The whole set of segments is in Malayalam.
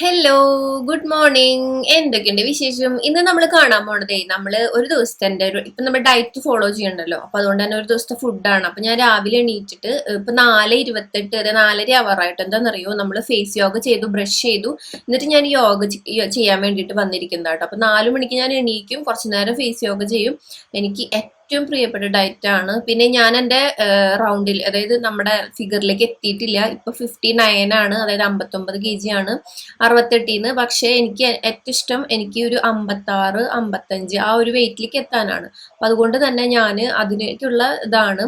ഹലോ ഗുഡ് മോർണിംഗ് എന്തൊക്കെയുണ്ട് വിശേഷം? ഇന്ന് നമ്മൾ കാണാൻ പോണതേ നമ്മൾ ഒരു ദിവസത്തെ ഒരു ഇപ്പൊ നമ്മൾ ഡയറ്റ് ഫോളോ ചെയ്യണ്ടല്ലോ. അപ്പൊ അതുകൊണ്ട് തന്നെ ഒരു ദിവസത്തെ ഫുഡാണ് അപ്പൊ ഞാൻ രാവിലെ എണീറ്റിട്ട് ഇപ്പൊ നാല് ഇരുപത്തെട്ട് വരെ നാലര അവറായിട്ട് എന്താണെന്നറിയോ നമ്മൾ ഫേസ് യോഗ ചെയ്തു ബ്രഷ് ചെയ്തു. എന്നിട്ട് ഞാൻ യോഗ ചെയ്യാൻ വേണ്ടിയിട്ട് വന്നിരിക്കുന്നതാട്ടോ. അപ്പൊ നാല് മണിക്ക് ഞാൻ എണീക്കും കുറച്ചു നേരം ഫേസ് യോഗ ചെയ്യും. എനിക്ക് ഏറ്റവും പ്രിയപ്പെട്ട ഡയറ്റ് ആണ്. പിന്നെ ഞാൻ എന്റെ റൗണ്ടിൽ അതായത് നമ്മുടെ ഫിഗറിലേക്ക് എത്തിയിട്ടില്ല. ഇപ്പൊ ഫിഫ്റ്റി നയൻ ആണ് അതായത് അമ്പത്തൊമ്പത് കെ ജി ആണ്. അറുപത്തെട്ടിന്ന്. പക്ഷേ എനിക്ക് ഏറ്റവും ഇഷ്ടം എനിക്ക് ഒരു അമ്പത്താറ് അമ്പത്തഞ്ച് ആ ഒരു വെയിറ്റിലേക്ക് എത്താനാണ്. അപ്പൊ അതുകൊണ്ട് തന്നെ ഞാൻ അതിലേക്കുള്ള ഇതാണ്.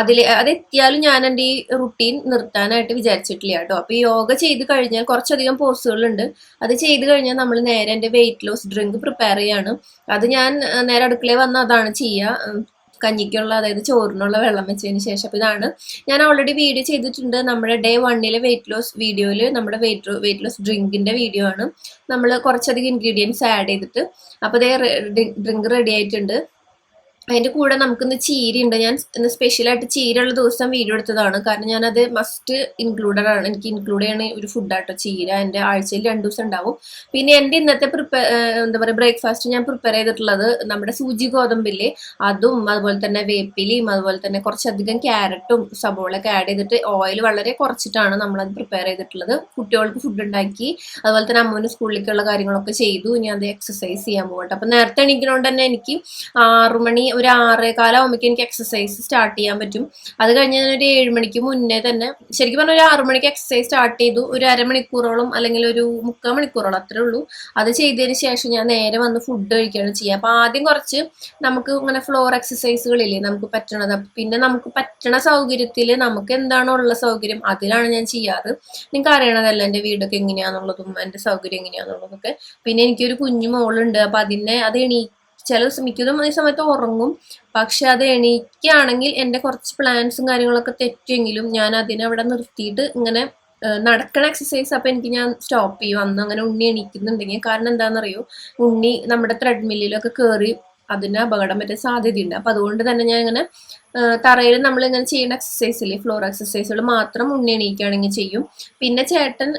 അതിൽ അതെത്തിയാലും ഞാൻ എന്റെ ഈ റുട്ടീൻ നിർത്താനായിട്ട് വിചാരിച്ചിട്ടില്ല കേട്ടോ. അപ്പൊ യോഗ ചെയ്ത് കഴിഞ്ഞാൽ കുറച്ചധികം പോസുകളുണ്ട് അത് ചെയ്ത് കഴിഞ്ഞാൽ നമ്മൾ നേരെ എന്റെ വെയിറ്റ് ലോസ് ഡ്രിങ്ക് പ്രിപ്പയർ ചെയ്യാണ്. അത് ഞാൻ നേരെ അടുക്കളയിൽ വന്ന് അതാണ് ചെയ്യുക. കഞ്ഞിക്കുള്ള അതായത് ചോറിനുള്ള വെള്ളം വെച്ചതിന് ശേഷം. അപ്പോൾ ഇതാണ്. ഞാൻ ഓൾറെഡി വീഡിയോ ചെയ്തിട്ടുണ്ട്. നമ്മുടെ ഡേ വണ്ണിലെ വെയിറ്റ് ലോസ് വീഡിയോയിൽ നമ്മുടെ വെയിറ്റ് വെയിറ്റ് ലോസ് ഡ്രിങ്കിന്റെ വീഡിയോ ആണ്. നമ്മൾ കുറച്ചധികം ഇൻഗ്രീഡിയൻസ് ആഡ് ചെയ്തിട്ട്. അപ്പോൾ ഇതേ ഡ്രിങ്ക് റെഡി ആയിട്ടുണ്ട്. അതിന്റെ കൂടെ നമുക്കിന്ന് ചീരയുണ്ട് ഞാൻ ഇന്ന് സ്പെഷ്യലായിട്ട് ചീരയുള്ള ദിവസം വീഡിയോ എടുത്തതാണ്. കാരണം ഞാനത് മസ്റ്റ് ഇൻക്ലൂഡഡ് ആണ്. എനിക്ക് ഇൻക്ലൂഡ് ചെയ്യണ ഒരു ഫുഡാട്ടോ ചീര. എന്റെ ആഴ്ചയിൽ രണ്ട് ദിവസം ഉണ്ടാവും. പിന്നെ എന്റെ ഇന്നത്തെ പ്രിപ്പയർ എന്താ പറയുക ബ്രേക്ക്ഫാസ്റ്റ് ഞാൻ പ്രിപ്പയർ ചെയ്തിട്ടുള്ളത് നമ്മുടെ സൂചി ഗോതമ്പില്ലേ? അതും അതുപോലെ തന്നെ വേപ്പിലയും അതുപോലെ തന്നെ കുറച്ചധികം ക്യാരറ്റും സബോളൊക്കെ ആഡ് ചെയ്തിട്ട് ഓയിൽ വളരെ കുറച്ചിട്ടാണ് നമ്മളത് പ്രിപ്പയർ ചെയ്തിട്ടുള്ളത്. കുട്ടികൾക്ക് ഫുഡ് ഉണ്ടാക്കി അതുപോലെ തന്നെ അമ്മൂന് സ്കൂളിലേക്കുള്ള കാര്യങ്ങളൊക്കെ ചെയ്തു. ഞാൻ അത് എക്സസൈസ് ചെയ്യാൻ പോകട്ടെ. അപ്പം നേരത്തെ എണീക്കുന്നതുകൊണ്ട് തന്നെ എനിക്ക് ആറു മണി ഒരു ആറേ കാലമാകുമ്പോഴേക്കും എനിക്ക് എക്സസൈസ് സ്റ്റാർട്ട് ചെയ്യാൻ പറ്റും. അത് കഴിഞ്ഞ് ഞാൻ ഒരു ഏഴ് മണിക്ക് മുന്നേ തന്നെ ശരിക്കും പറഞ്ഞാൽ ഒരു ആറു മണിക്ക് എക്സസൈസ് സ്റ്റാർട്ട് ചെയ്തു. ഒരു അരമണിക്കൂറോളം അല്ലെങ്കിൽ ഒരു മുക്കാൽ മണിക്കൂറോളം അത്രേ ഉള്ളൂ. അത് ചെയ്തതിന് ശേഷം ഞാൻ നേരെ വന്ന് ഫുഡ് കഴിക്കുകയാണ് ചെയ്യുക. അപ്പോൾ ആദ്യം കുറച്ച് നമുക്ക് ഇങ്ങനെ ഫ്ലോർ എക്സസൈസുകളില്ലേ നമുക്ക് പറ്റണത്. പിന്നെ നമുക്ക് പറ്റണ സൗകര്യത്തിൽ നമുക്ക് എന്താണോ ഉള്ള സൗകര്യം അതിലാണ് ഞാൻ ചെയ്യാറ്. നിങ്ങൾക്ക് അറിയണതല്ല എന്റെ വീടൊക്കെ എങ്ങനെയാണെന്നുള്ളതും എന്റെ സൗകര്യം എങ്ങനെയാണെന്നുള്ളതൊക്കെ പിന്നെ എനിക്കൊരു കുഞ്ഞു മോളുണ്ട് അപ്പോൾ അതിനെ അത് എണീ ചില ദിവസം മിക്കതും ഈ സമയത്ത് ഉറങ്ങും. പക്ഷെ അത് എണീക്കുകയാണെങ്കിൽ എന്റെ കുറച്ച് പ്ലാൻസും കാര്യങ്ങളൊക്കെ തെറ്റുമെങ്കിലും ഞാൻ അതിനെ അവിടെ നിർത്തിയിട്ട് ഇങ്ങനെ നടക്കണ എക്സസൈസ് അപ്പം എനിക്ക് ഞാൻ സ്റ്റോപ്പ് ചെയ്യും. അന്ന് അങ്ങനെ ഉണ്ണി എണീക്കുന്നുണ്ടെങ്കിൽ കാരണം എന്താണെന്നറിയോ? ഉണ്ണി നമ്മുടെ ത്രെഡ്മില്ലിലൊക്കെ കയറി അതിന് അപകടം പറ്റാൻ സാധ്യതയുണ്ട്. അപ്പം അതുകൊണ്ട് തന്നെ ഞാൻ ഇങ്ങനെ തറയിൽ നമ്മൾ ഇങ്ങനെ ചെയ്യുന്ന എക്സസൈസില്ലേ ഫ്ലോർ എക്സസൈസുകൾ മാത്രം ഉണ്ണി എണീക്കുകയാണെങ്കിൽ ചെയ്യും. പിന്നെ ചേട്ടൻ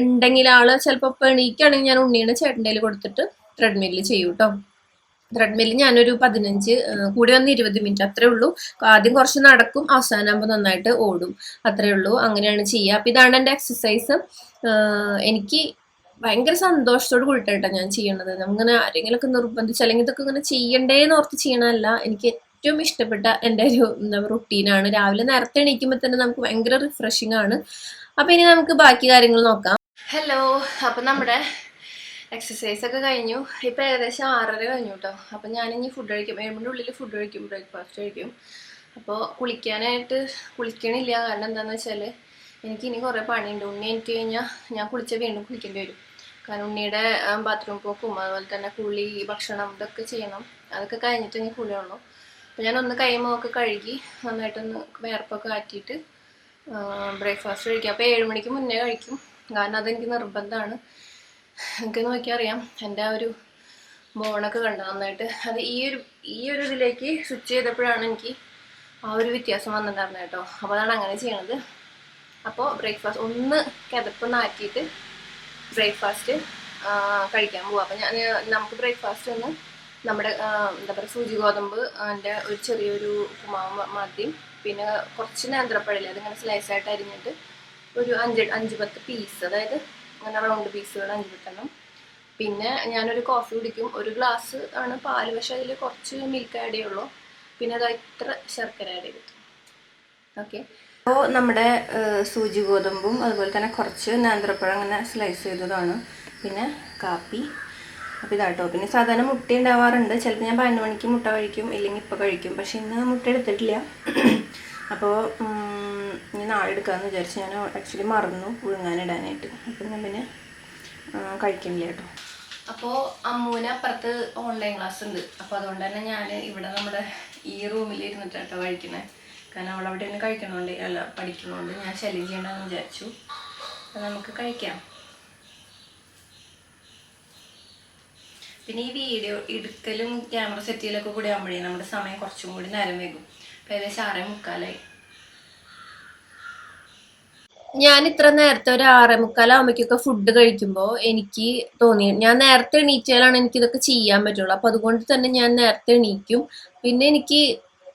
ഉണ്ടെങ്കിൽ ആൾ ചിലപ്പോൾ ഇപ്പം എണീക്കുകയാണെങ്കിൽ ഞാൻ ഉണ്ണിയുടെ ചേട്ടന്റെ കൊടുത്തിട്ട് ത്രെഡ്മില്ല് ചെയ്യും കേട്ടോ ത്രെഡ്മില്ല് ഞാനൊരു പതിനഞ്ച് കൂടി വന്ന് ഇരുപത് മിനിറ്റ് അത്രേ ഉള്ളൂ. ആദ്യം കുറച്ച് നടക്കും അവസാനമാകുമ്പോൾ നന്നായിട്ട് ഓടും. അത്രേ ഉള്ളൂ. അങ്ങനെയാണ് ചെയ്യുക അപ്പം ഇതാണ് എന്റെ എക്സസൈസ് എനിക്ക് ഭയങ്കര സന്തോഷത്തോട് കൂടിയിട്ടാണ് ഞാൻ ചെയ്യണത്. നമ്മങ്ങനെ ആരെങ്കിലുമൊക്കെ നിർബന്ധിച്ച് അല്ലെങ്കിൽ ഇതൊക്കെ ഇങ്ങനെ ചെയ്യണ്ടേന്ന് ഓർത്ത് ചെയ്യണമല്ല എനിക്ക് ഏറ്റവും ഇഷ്ടപ്പെട്ട എന്റെ ഒരു എന്താ റുട്ടീനാണ് രാവിലെ നേരത്തെ എണീക്കുമ്പോൾ തന്നെ നമുക്ക് ഭയങ്കര റിഫ്രഷിംഗ് ആണ്. അപ്പം ഇനി നമുക്ക് ബാക്കി കാര്യങ്ങൾ നോക്കാം. ഹലോ അപ്പം നമ്മുടെ എക്സസൈസ് ഒക്കെ കഴിഞ്ഞു. ഇപ്പം ഏകദേശം ആറര കഴിഞ്ഞു കേട്ടോ അപ്പം ഞാനിനി ഫുഡ് കഴിക്കും. ഏഴുമണിന്റെ ഉള്ളിൽ ഫുഡ് കഴിക്കും ബ്രേക്ക്ഫാസ്റ്റ് കഴിക്കും. അപ്പോൾ കുളിക്കാനായിട്ട് കുളിക്കണില്ല. കാരണം എന്താണെന്ന് വെച്ചാൽ എനിക്ക് ഇനി കുറേ പണിയുണ്ട്. ഉണ്ണി എനിക്ക് കഴിഞ്ഞാൽ ഞാൻ കുളിച്ച വീണ്ടും കുളിക്കേണ്ടി വരും. കാരണം ഉണ്ണിയുടെ ബാത്റൂം പോക്കും അതുപോലെ തന്നെ കുളി ഭക്ഷണം ഇതൊക്കെ ചെയ്യണം. അതൊക്കെ കഴിഞ്ഞിട്ട് ഇനി കുളിയുള്ളൂ അപ്പോൾ ഞാനൊന്ന് കൈമൊക്കെ കഴുകി നന്നായിട്ടൊന്ന് വേർപ്പൊക്കെ ആറ്റിയിട്ട് ബ്രേക്ക്ഫാസ്റ്റ് കഴിക്കും. അപ്പോൾ ഏഴ് മണിക്ക് മുന്നേ കഴിക്കും. കാരണം അതെനിക്ക് നിർബന്ധമാണ് എനിക്ക് നോക്കിയാൽ അറിയാം. എന്റെ ആ ഒരു ബോണൊക്കെ കണ്ട? നന്നായിട്ട് അത് ഈ ഒരു ഈ ഒരു ഇതിലേക്ക് സ്വിച്ച് ചെയ്തപ്പോഴാണ് എനിക്ക് ആ ഒരു വ്യത്യാസം വന്നിട്ടുണ്ടായിരുന്നത് കേട്ടോ. അപ്പോൾ അതാണ് അങ്ങനെ ചെയ്യണത്. അപ്പോൾ ബ്രേക്ക്ഫാസ്റ്റ് ഒന്ന് കിതപ്പ് നാറ്റിയിട്ട് ബ്രേക്ക്ഫാസ്റ്റ് കഴിക്കാൻ പോവാം. അപ്പോൾ ഞാൻ നമുക്ക് ബ്രേക്ക്ഫാസ്റ്റ് ഒന്ന് നമ്മുടെ എന്താ പറയുക സൂചി ഗോതമ്പ് അതിന്റെ ഒരു ചെറിയൊരു ഉപ്പുമാവ് മതിയും. പിന്നെ കുറച്ച് നേന്ത്രപ്പഴല്ലേ അതിങ്ങനെ സ്ലൈസായിട്ട് അരിഞ്ഞിട്ട് ഒരു അഞ്ച് അഞ്ച് പത്ത് പീസ് അതായത് അങ്ങനെ റൗണ്ട് പീസുകൾ അഞ്ച് കിട്ടണം പിന്നെ ഞാനൊരു കോഫി കുടിക്കും. ഒരു ഗ്ലാസ് ആണ് പാൽ പക്ഷെ അതിൽ കുറച്ച് മിൽക്ക് ആഡ് ചെയ്യുള്ളൂ. പിന്നെ അത് ഇത്ര ശർക്കര ആഡ് ചെയ്തു ഓക്കെ അപ്പോൾ നമ്മുടെ സൂചി ഗോതമ്പും അതുപോലെ തന്നെ കുറച്ച് നേന്ത്രപ്പഴം അങ്ങനെ സ്ലൈസ് ചെയ്തതാണ്. പിന്നെ കാപ്പി. അപ്പോൾ ഇതാട്ടോ പിന്നെ സാധാരണ മുട്ട ഉണ്ടാവാറുണ്ട്. ചിലപ്പോൾ ഞാൻ പതിനൊന്ന് മണിക്ക് മുട്ട കഴിക്കും. ഇല്ലെങ്കിൽ ഇപ്പോൾ കഴിക്കും. പക്ഷേ ഇന്ന് മുട്ട എടുത്തിട്ടില്ല. അപ്പോൾ ഇനി നാളെ എടുക്കാമെന്ന് വിചാരിച്ച് ഞാൻ ആക്ച്വലി മറന്നു പുഴുങ്ങാനിടാനായിട്ട് അപ്പം ഞാൻ പിന്നെ ആ, കഴിക്കണില്ല കേട്ടോ. അപ്പോൾ അമ്മൂന് അപ്പുറത്ത് ഓൺലൈൻ ക്ലാസ് ഉണ്ട്. അപ്പോൾ അതുകൊണ്ട് തന്നെ ഞാൻ ഇവിടെ നമ്മുടെ ഈ റൂമിൽ ഇരുന്നിട്ട് കേട്ടോ കഴിക്കണേ. കാരണം അവിടെ നിന്ന് കഴിക്കണോണ്ട് അല്ല പഠിക്കണോണ്ട് ഞാൻ ശല്യം ചെയ്യണമെന്ന് വിചാരിച്ചു. അപ്പം നമുക്ക് കഴിക്കാം. പിന്നെ ഈ വീഡിയോ എടുക്കലും ക്യാമറ സെറ്റ് ചെയ്യലൊക്കെ കൂടി ആകുമ്പോഴേ നമ്മുടെ സമയം കുറച്ചും കൂടി നേരം വൈകും. ഏകദേശം ആറേ മുക്കാലായി. ഞാൻ ഇത്ര നേരത്തെ ഒരു ആറേ മുക്കാലാവുമ്പോഴേക്കൊക്കെ ഫുഡ് കഴിക്കുമ്പോൾ എനിക്ക് തോന്നി ഞാൻ നേരത്തെ എണീറ്റാലാണ് എനിക്ക് ഇതൊക്കെ ചെയ്യാൻ പറ്റുള്ളൂ. അപ്പൊ അതുകൊണ്ട് തന്നെ ഞാൻ നേരത്തെ എണീക്കും. പിന്നെ എനിക്ക്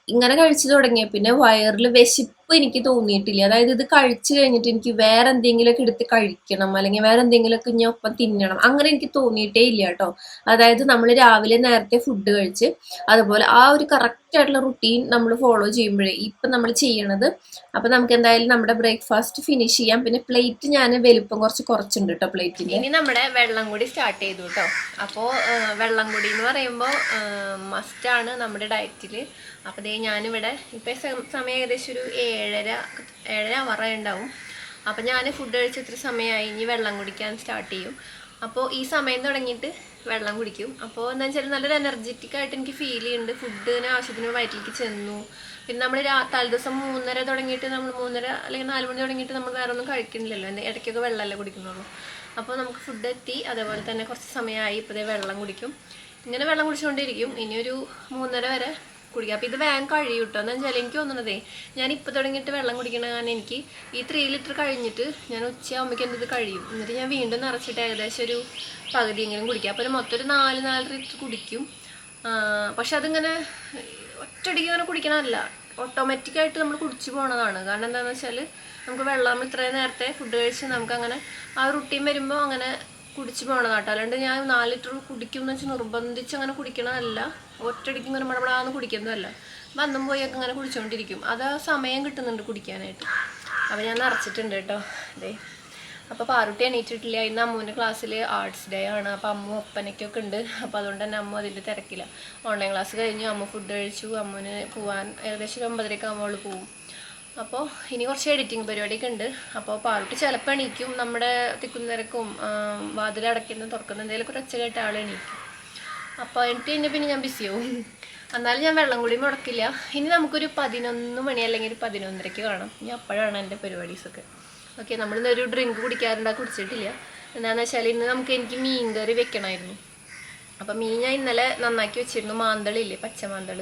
ഇങ്ങനെ കഴിച്ചു തുടങ്ങിയ പിന്നെ വയറിൽ വിശപ്പ് എനിക്ക് തോന്നിയിട്ടില്ല. അതായത് ഇത് കഴിച്ചു കഴിഞ്ഞിട്ട് എനിക്ക് വേറെ എന്തെങ്കിലുമൊക്കെ എടുത്ത് കഴിക്കണം അല്ലെങ്കിൽ വേറെ എന്തെങ്കിലുമൊക്കെ ഞാൻ ഒപ്പം തിന്നണം അങ്ങനെ എനിക്ക് തോന്നിയിട്ടേ ഇല്ല കേട്ടോ. അതായത് നമ്മൾ രാവിലെ നേരത്തെ ഫുഡ് കഴിച്ച് അതുപോലെ ആ ഒരു കറക്റ്റ് ആയിട്ടുള്ള റുട്ടീൻ നമ്മൾ ഫോളോ ചെയ്യുമ്പോഴേ ഇപ്പം നമ്മൾ ചെയ്യണത്. അപ്പൊ നമുക്ക് എന്തായാലും നമ്മുടെ ബ്രേക്ക്ഫാസ്റ്റ് ഫിനിഷ് ചെയ്യാം. പിന്നെ പ്ലേറ്റ് ഞാൻ വലുപ്പം കുറച്ച് കുറച്ചുണ്ട് കേട്ടോ പ്ലേറ്റിന് ഇനി നമ്മുടെ വെള്ളം കൂടി സ്റ്റാർട്ട് ചെയ്തു കേട്ടോ. അപ്പോൾ വെള്ളം കൂടി എന്ന് പറയുമ്പോൾ മസ്റ്റാണ് നമ്മുടെ ഡയറ്റിൽ അപ്പോൾ ഞാനിവിടെ ഇപ്പം സമയം ഏകദേശം ഒരു ഏഴര ഏഴര വറ ഉണ്ടാവും അപ്പോൾ ഞാൻ ഫുഡ് കഴിച്ച് ഇത്ര സമയമായി ഇനി വെള്ളം കുടിക്കാൻ സ്റ്റാർട്ട് ചെയ്യും. അപ്പോൾ ഈ സമയം തുടങ്ങിയിട്ട് വെള്ളം കുടിക്കും. അപ്പോൾ എന്താ വെച്ചാൽ നല്ലൊരു എനർജറ്റിക് ആയിട്ട് എനിക്ക് ഫീൽ ചെയ്യുന്നുണ്ട് ഫുഡിന് ആവശ്യത്തിന് വയറ്റിലേക്ക് ചെന്നു. പിന്നെ നമ്മൾ രാ തലേദിവസം മൂന്നര തുടങ്ങിയിട്ട് നമ്മൾ മൂന്നര അല്ലെങ്കിൽ നാല് മണി തുടങ്ങിയിട്ട് നമ്മൾ വേറെ ഒന്നും കഴിക്കുന്നില്ലല്ലോ. എന്റെ ഇടയ്ക്കൊക്കെ വെള്ളമല്ലേ കുടിക്കുന്നുള്ളൂ. അപ്പോൾ നമുക്ക് ഫുഡ് എത്തി. അതേപോലെ തന്നെ കുറച്ച് സമയമായി ഇപ്പോഴേ വെള്ളം കുടിക്കും. ഇങ്ങനെ വെള്ളം കുടിച്ചുകൊണ്ടിരിക്കും ഇനിയൊരു മൂന്നര വരെ കുടിക്കുക. അപ്പോൾ ഇത് വേഗം കഴിയും കേട്ടോ എന്ന് വെച്ചാൽ എനിക്ക് തോന്നണതേ ഞാൻ ഇപ്പോൾ തുടങ്ങിയിട്ട് വെള്ളം കുടിക്കണ കാരണം എനിക്ക് ഈ ത്രീ ലിറ്റർ കഴിഞ്ഞിട്ട് ഞാൻ ഉച്ചയാകുമ്പോഴേക്കും എന്റെ കഴിയും. എന്നിട്ട് ഞാൻ വീണ്ടും നിറച്ചിട്ട് ഏകദേശം ഒരു പകുതിയെങ്കിലും കുടിക്കുക. അപ്പോൾ മൊത്തം ഒരു നാല് നാല് ലിറ്റർ കുടിക്കും. പക്ഷെ അതിങ്ങനെ ഒറ്റയടിക്ക് ഇങ്ങനെ കുടിക്കണമല്ല ഓട്ടോമാറ്റിക്കായിട്ട് നമ്മൾ കുടിച്ചു പോണതാണ്. കാരണം എന്താണെന്ന് വെച്ചാൽ നമുക്ക് വെള്ളം ഇത്രയും നേരത്തെ ഫുഡ് കഴിച്ച് നമുക്ക് അങ്ങനെ ആ റുട്ടീൻ വരുമ്പോൾ അങ്ങനെ കുടിച്ചു പോണതാട്ടോ. അല്ലാണ്ട് ഞാൻ നാല് ലിറ്റർ കുടിക്കും എന്ന് വെച്ചാൽ നിർബന്ധിച്ച് അങ്ങനെ കുടിക്കണതല്ല. ഒറ്റയടിക്ക് ഒരു മടപടാന്ന് കുടിക്കുന്നതല്ല. വന്നും പോയൊക്കെ അങ്ങനെ കുടിച്ചുകൊണ്ടിരിക്കും അത് സമയം കിട്ടുന്നുണ്ട് കുടിക്കാനായിട്ട്. അപ്പോൾ ഞാൻ നിറച്ചിട്ടുണ്ട് കേട്ടോ. അതെ അപ്പോൾ പാറുട്ടി എണീറ്റിട്ടില്ല. ഇന്ന് അമ്മുവിന്റെ ക്ലാസ്സിൽ ആർട്സ് ഡേ ആണ്. അപ്പോൾ അമ്മു ഒപ്പനയ്ക്കൊക്കെ ഉണ്ട്. അപ്പോൾ അതുകൊണ്ട് തന്നെ അമ്മ അതിന്റെ തിരക്കില്ല. ഓൺലൈൻ ക്ലാസ് കഴിഞ്ഞു. അമ്മ ഫുഡ് കഴിച്ചു. അമ്മുവിന് പോവാൻ ഏകദേശം ഒമ്പതരയ്ക്ക് അമ്മ അവൾ പോവും. അപ്പോൾ ഇനി കുറച്ച് എഡിറ്റിംഗ് പരിപാടിയൊക്കെ ഉണ്ട്. അപ്പോൾ പാറുട്ടി ചിലപ്പോൾ എണീക്കും. നമ്മുടെ തിക്കും തിരക്കും വാതിലടയ്ക്കുന്ന തുറക്കുന്ന എന്തെങ്കിലുമൊക്കെ ഒരു ഒച്ച കേട്ട ആൾ എണീക്കും. അപ്പോൾ എന്നിട്ട് എന്നെ പിന്നെ ഞാൻ ബിസിയാവും എന്നാലും ഞാൻ വെള്ളം കൂടി മുടക്കില്ല. ഇനി നമുക്കൊരു പതിനൊന്ന് മണി അല്ലെങ്കിൽ ഒരു പതിനൊന്നരയ്ക്ക് കാണാം. ഇനി അപ്പോഴാണ് എന്റെ പരിപാടീസൊക്കെ. ഓക്കെ നമ്മളിന്ന് ഒരു ഡ്രിങ്ക് കുടിക്കാറുണ്ടാ കുടിച്ചിട്ടില്ല. എന്താണെന്ന് വെച്ചാൽ ഇന്ന് നമുക്ക് എനിക്ക് മീൻ കറി വെക്കണമായിരുന്നു. അപ്പം മീൻ ഞാൻ ഇന്നലെ നന്നാക്കി വെച്ചിരുന്നു. മാന്തളില്ലേ പച്ചമാന്തൾ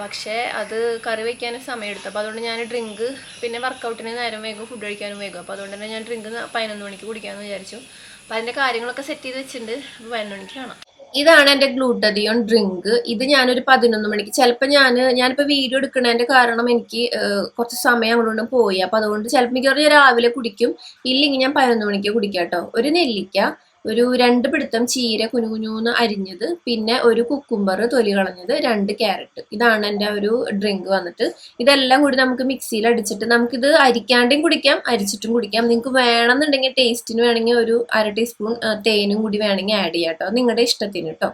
പക്ഷേ അത് കറി വെക്കാൻ സമയമെടുത്തു. അപ്പോൾ അതുകൊണ്ട് ഞാൻ ഡ്രിങ്ക് പിന്നെ വർക്കൗട്ടിന് നേരം വേഗം ഫുഡ് കഴിക്കാനും വേഗം അപ്പോൾ അതുകൊണ്ട് തന്നെ ഞാൻ ഡ്രിങ്ക് പതിനൊന്ന് മണിക്ക് കുടിക്കാമെന്ന് വിചാരിച്ചു. അപ്പോൾ അതിന്റെ കാര്യങ്ങളൊക്കെ സെറ്റ് ചെയ്ത് വെച്ചിട്ടുണ്ട്. പതിനൊന്ന് മണിക്ക് കാണാം. ഇതാണ് എന്റെ ഗ്ലൂട്ടതിയോൺ ഡ്രിങ്ക് ഇത് ഞാനൊരു പതിനൊന്ന് മണിക്ക് ചിലപ്പോൾ ഞാൻ ഞാനിപ്പോൾ വീഡിയോ എടുക്കുന്നതിന്റെ കാരണം എനിക്ക് കുറച്ച് സമയം അങ്ങോട്ടും പോയി. അപ്പൊ അതുകൊണ്ട് ചിലപ്പോൾ മിക്കവാറും ഞാൻ രാവിലെ കുടിക്കും. ഇല്ലെങ്കിൽ ഞാൻ പതിനൊന്ന് മണിക്ക് കുടിക്കാം കേട്ടോ ഒരു നെല്ലിക്ക ഒരു രണ്ട് പിടുത്തം ചീര കുനുകുനൂന്ന് അരിഞ്ഞത് പിന്നെ ഒരു കുക്കുംബർ തൊലി കളഞ്ഞത് രണ്ട് ക്യാരറ്റ് ഇതാണ് എന്റെ ഒരു ഡ്രിങ്ക് വന്നിട്ട്. ഇതെല്ലാം കൂടി നമുക്ക് മിക്സിയിൽ അടിച്ചിട്ട് നമുക്കിത് അരിക്കാണ്ടും കുടിക്കാം അരിച്ചിട്ടും കുടിക്കാം. നിങ്ങൾക്ക് വേണമെന്നുണ്ടെങ്കിൽ ടേസ്റ്റിന് വേണമെങ്കിൽ ഒരു അര ടീസ്പൂൺ തേനും കൂടി വേണമെങ്കിൽ ആഡ് ചെയ്യാം കേട്ടോ നിങ്ങളുടെ ഇഷ്ടത്തിന് കേട്ടോ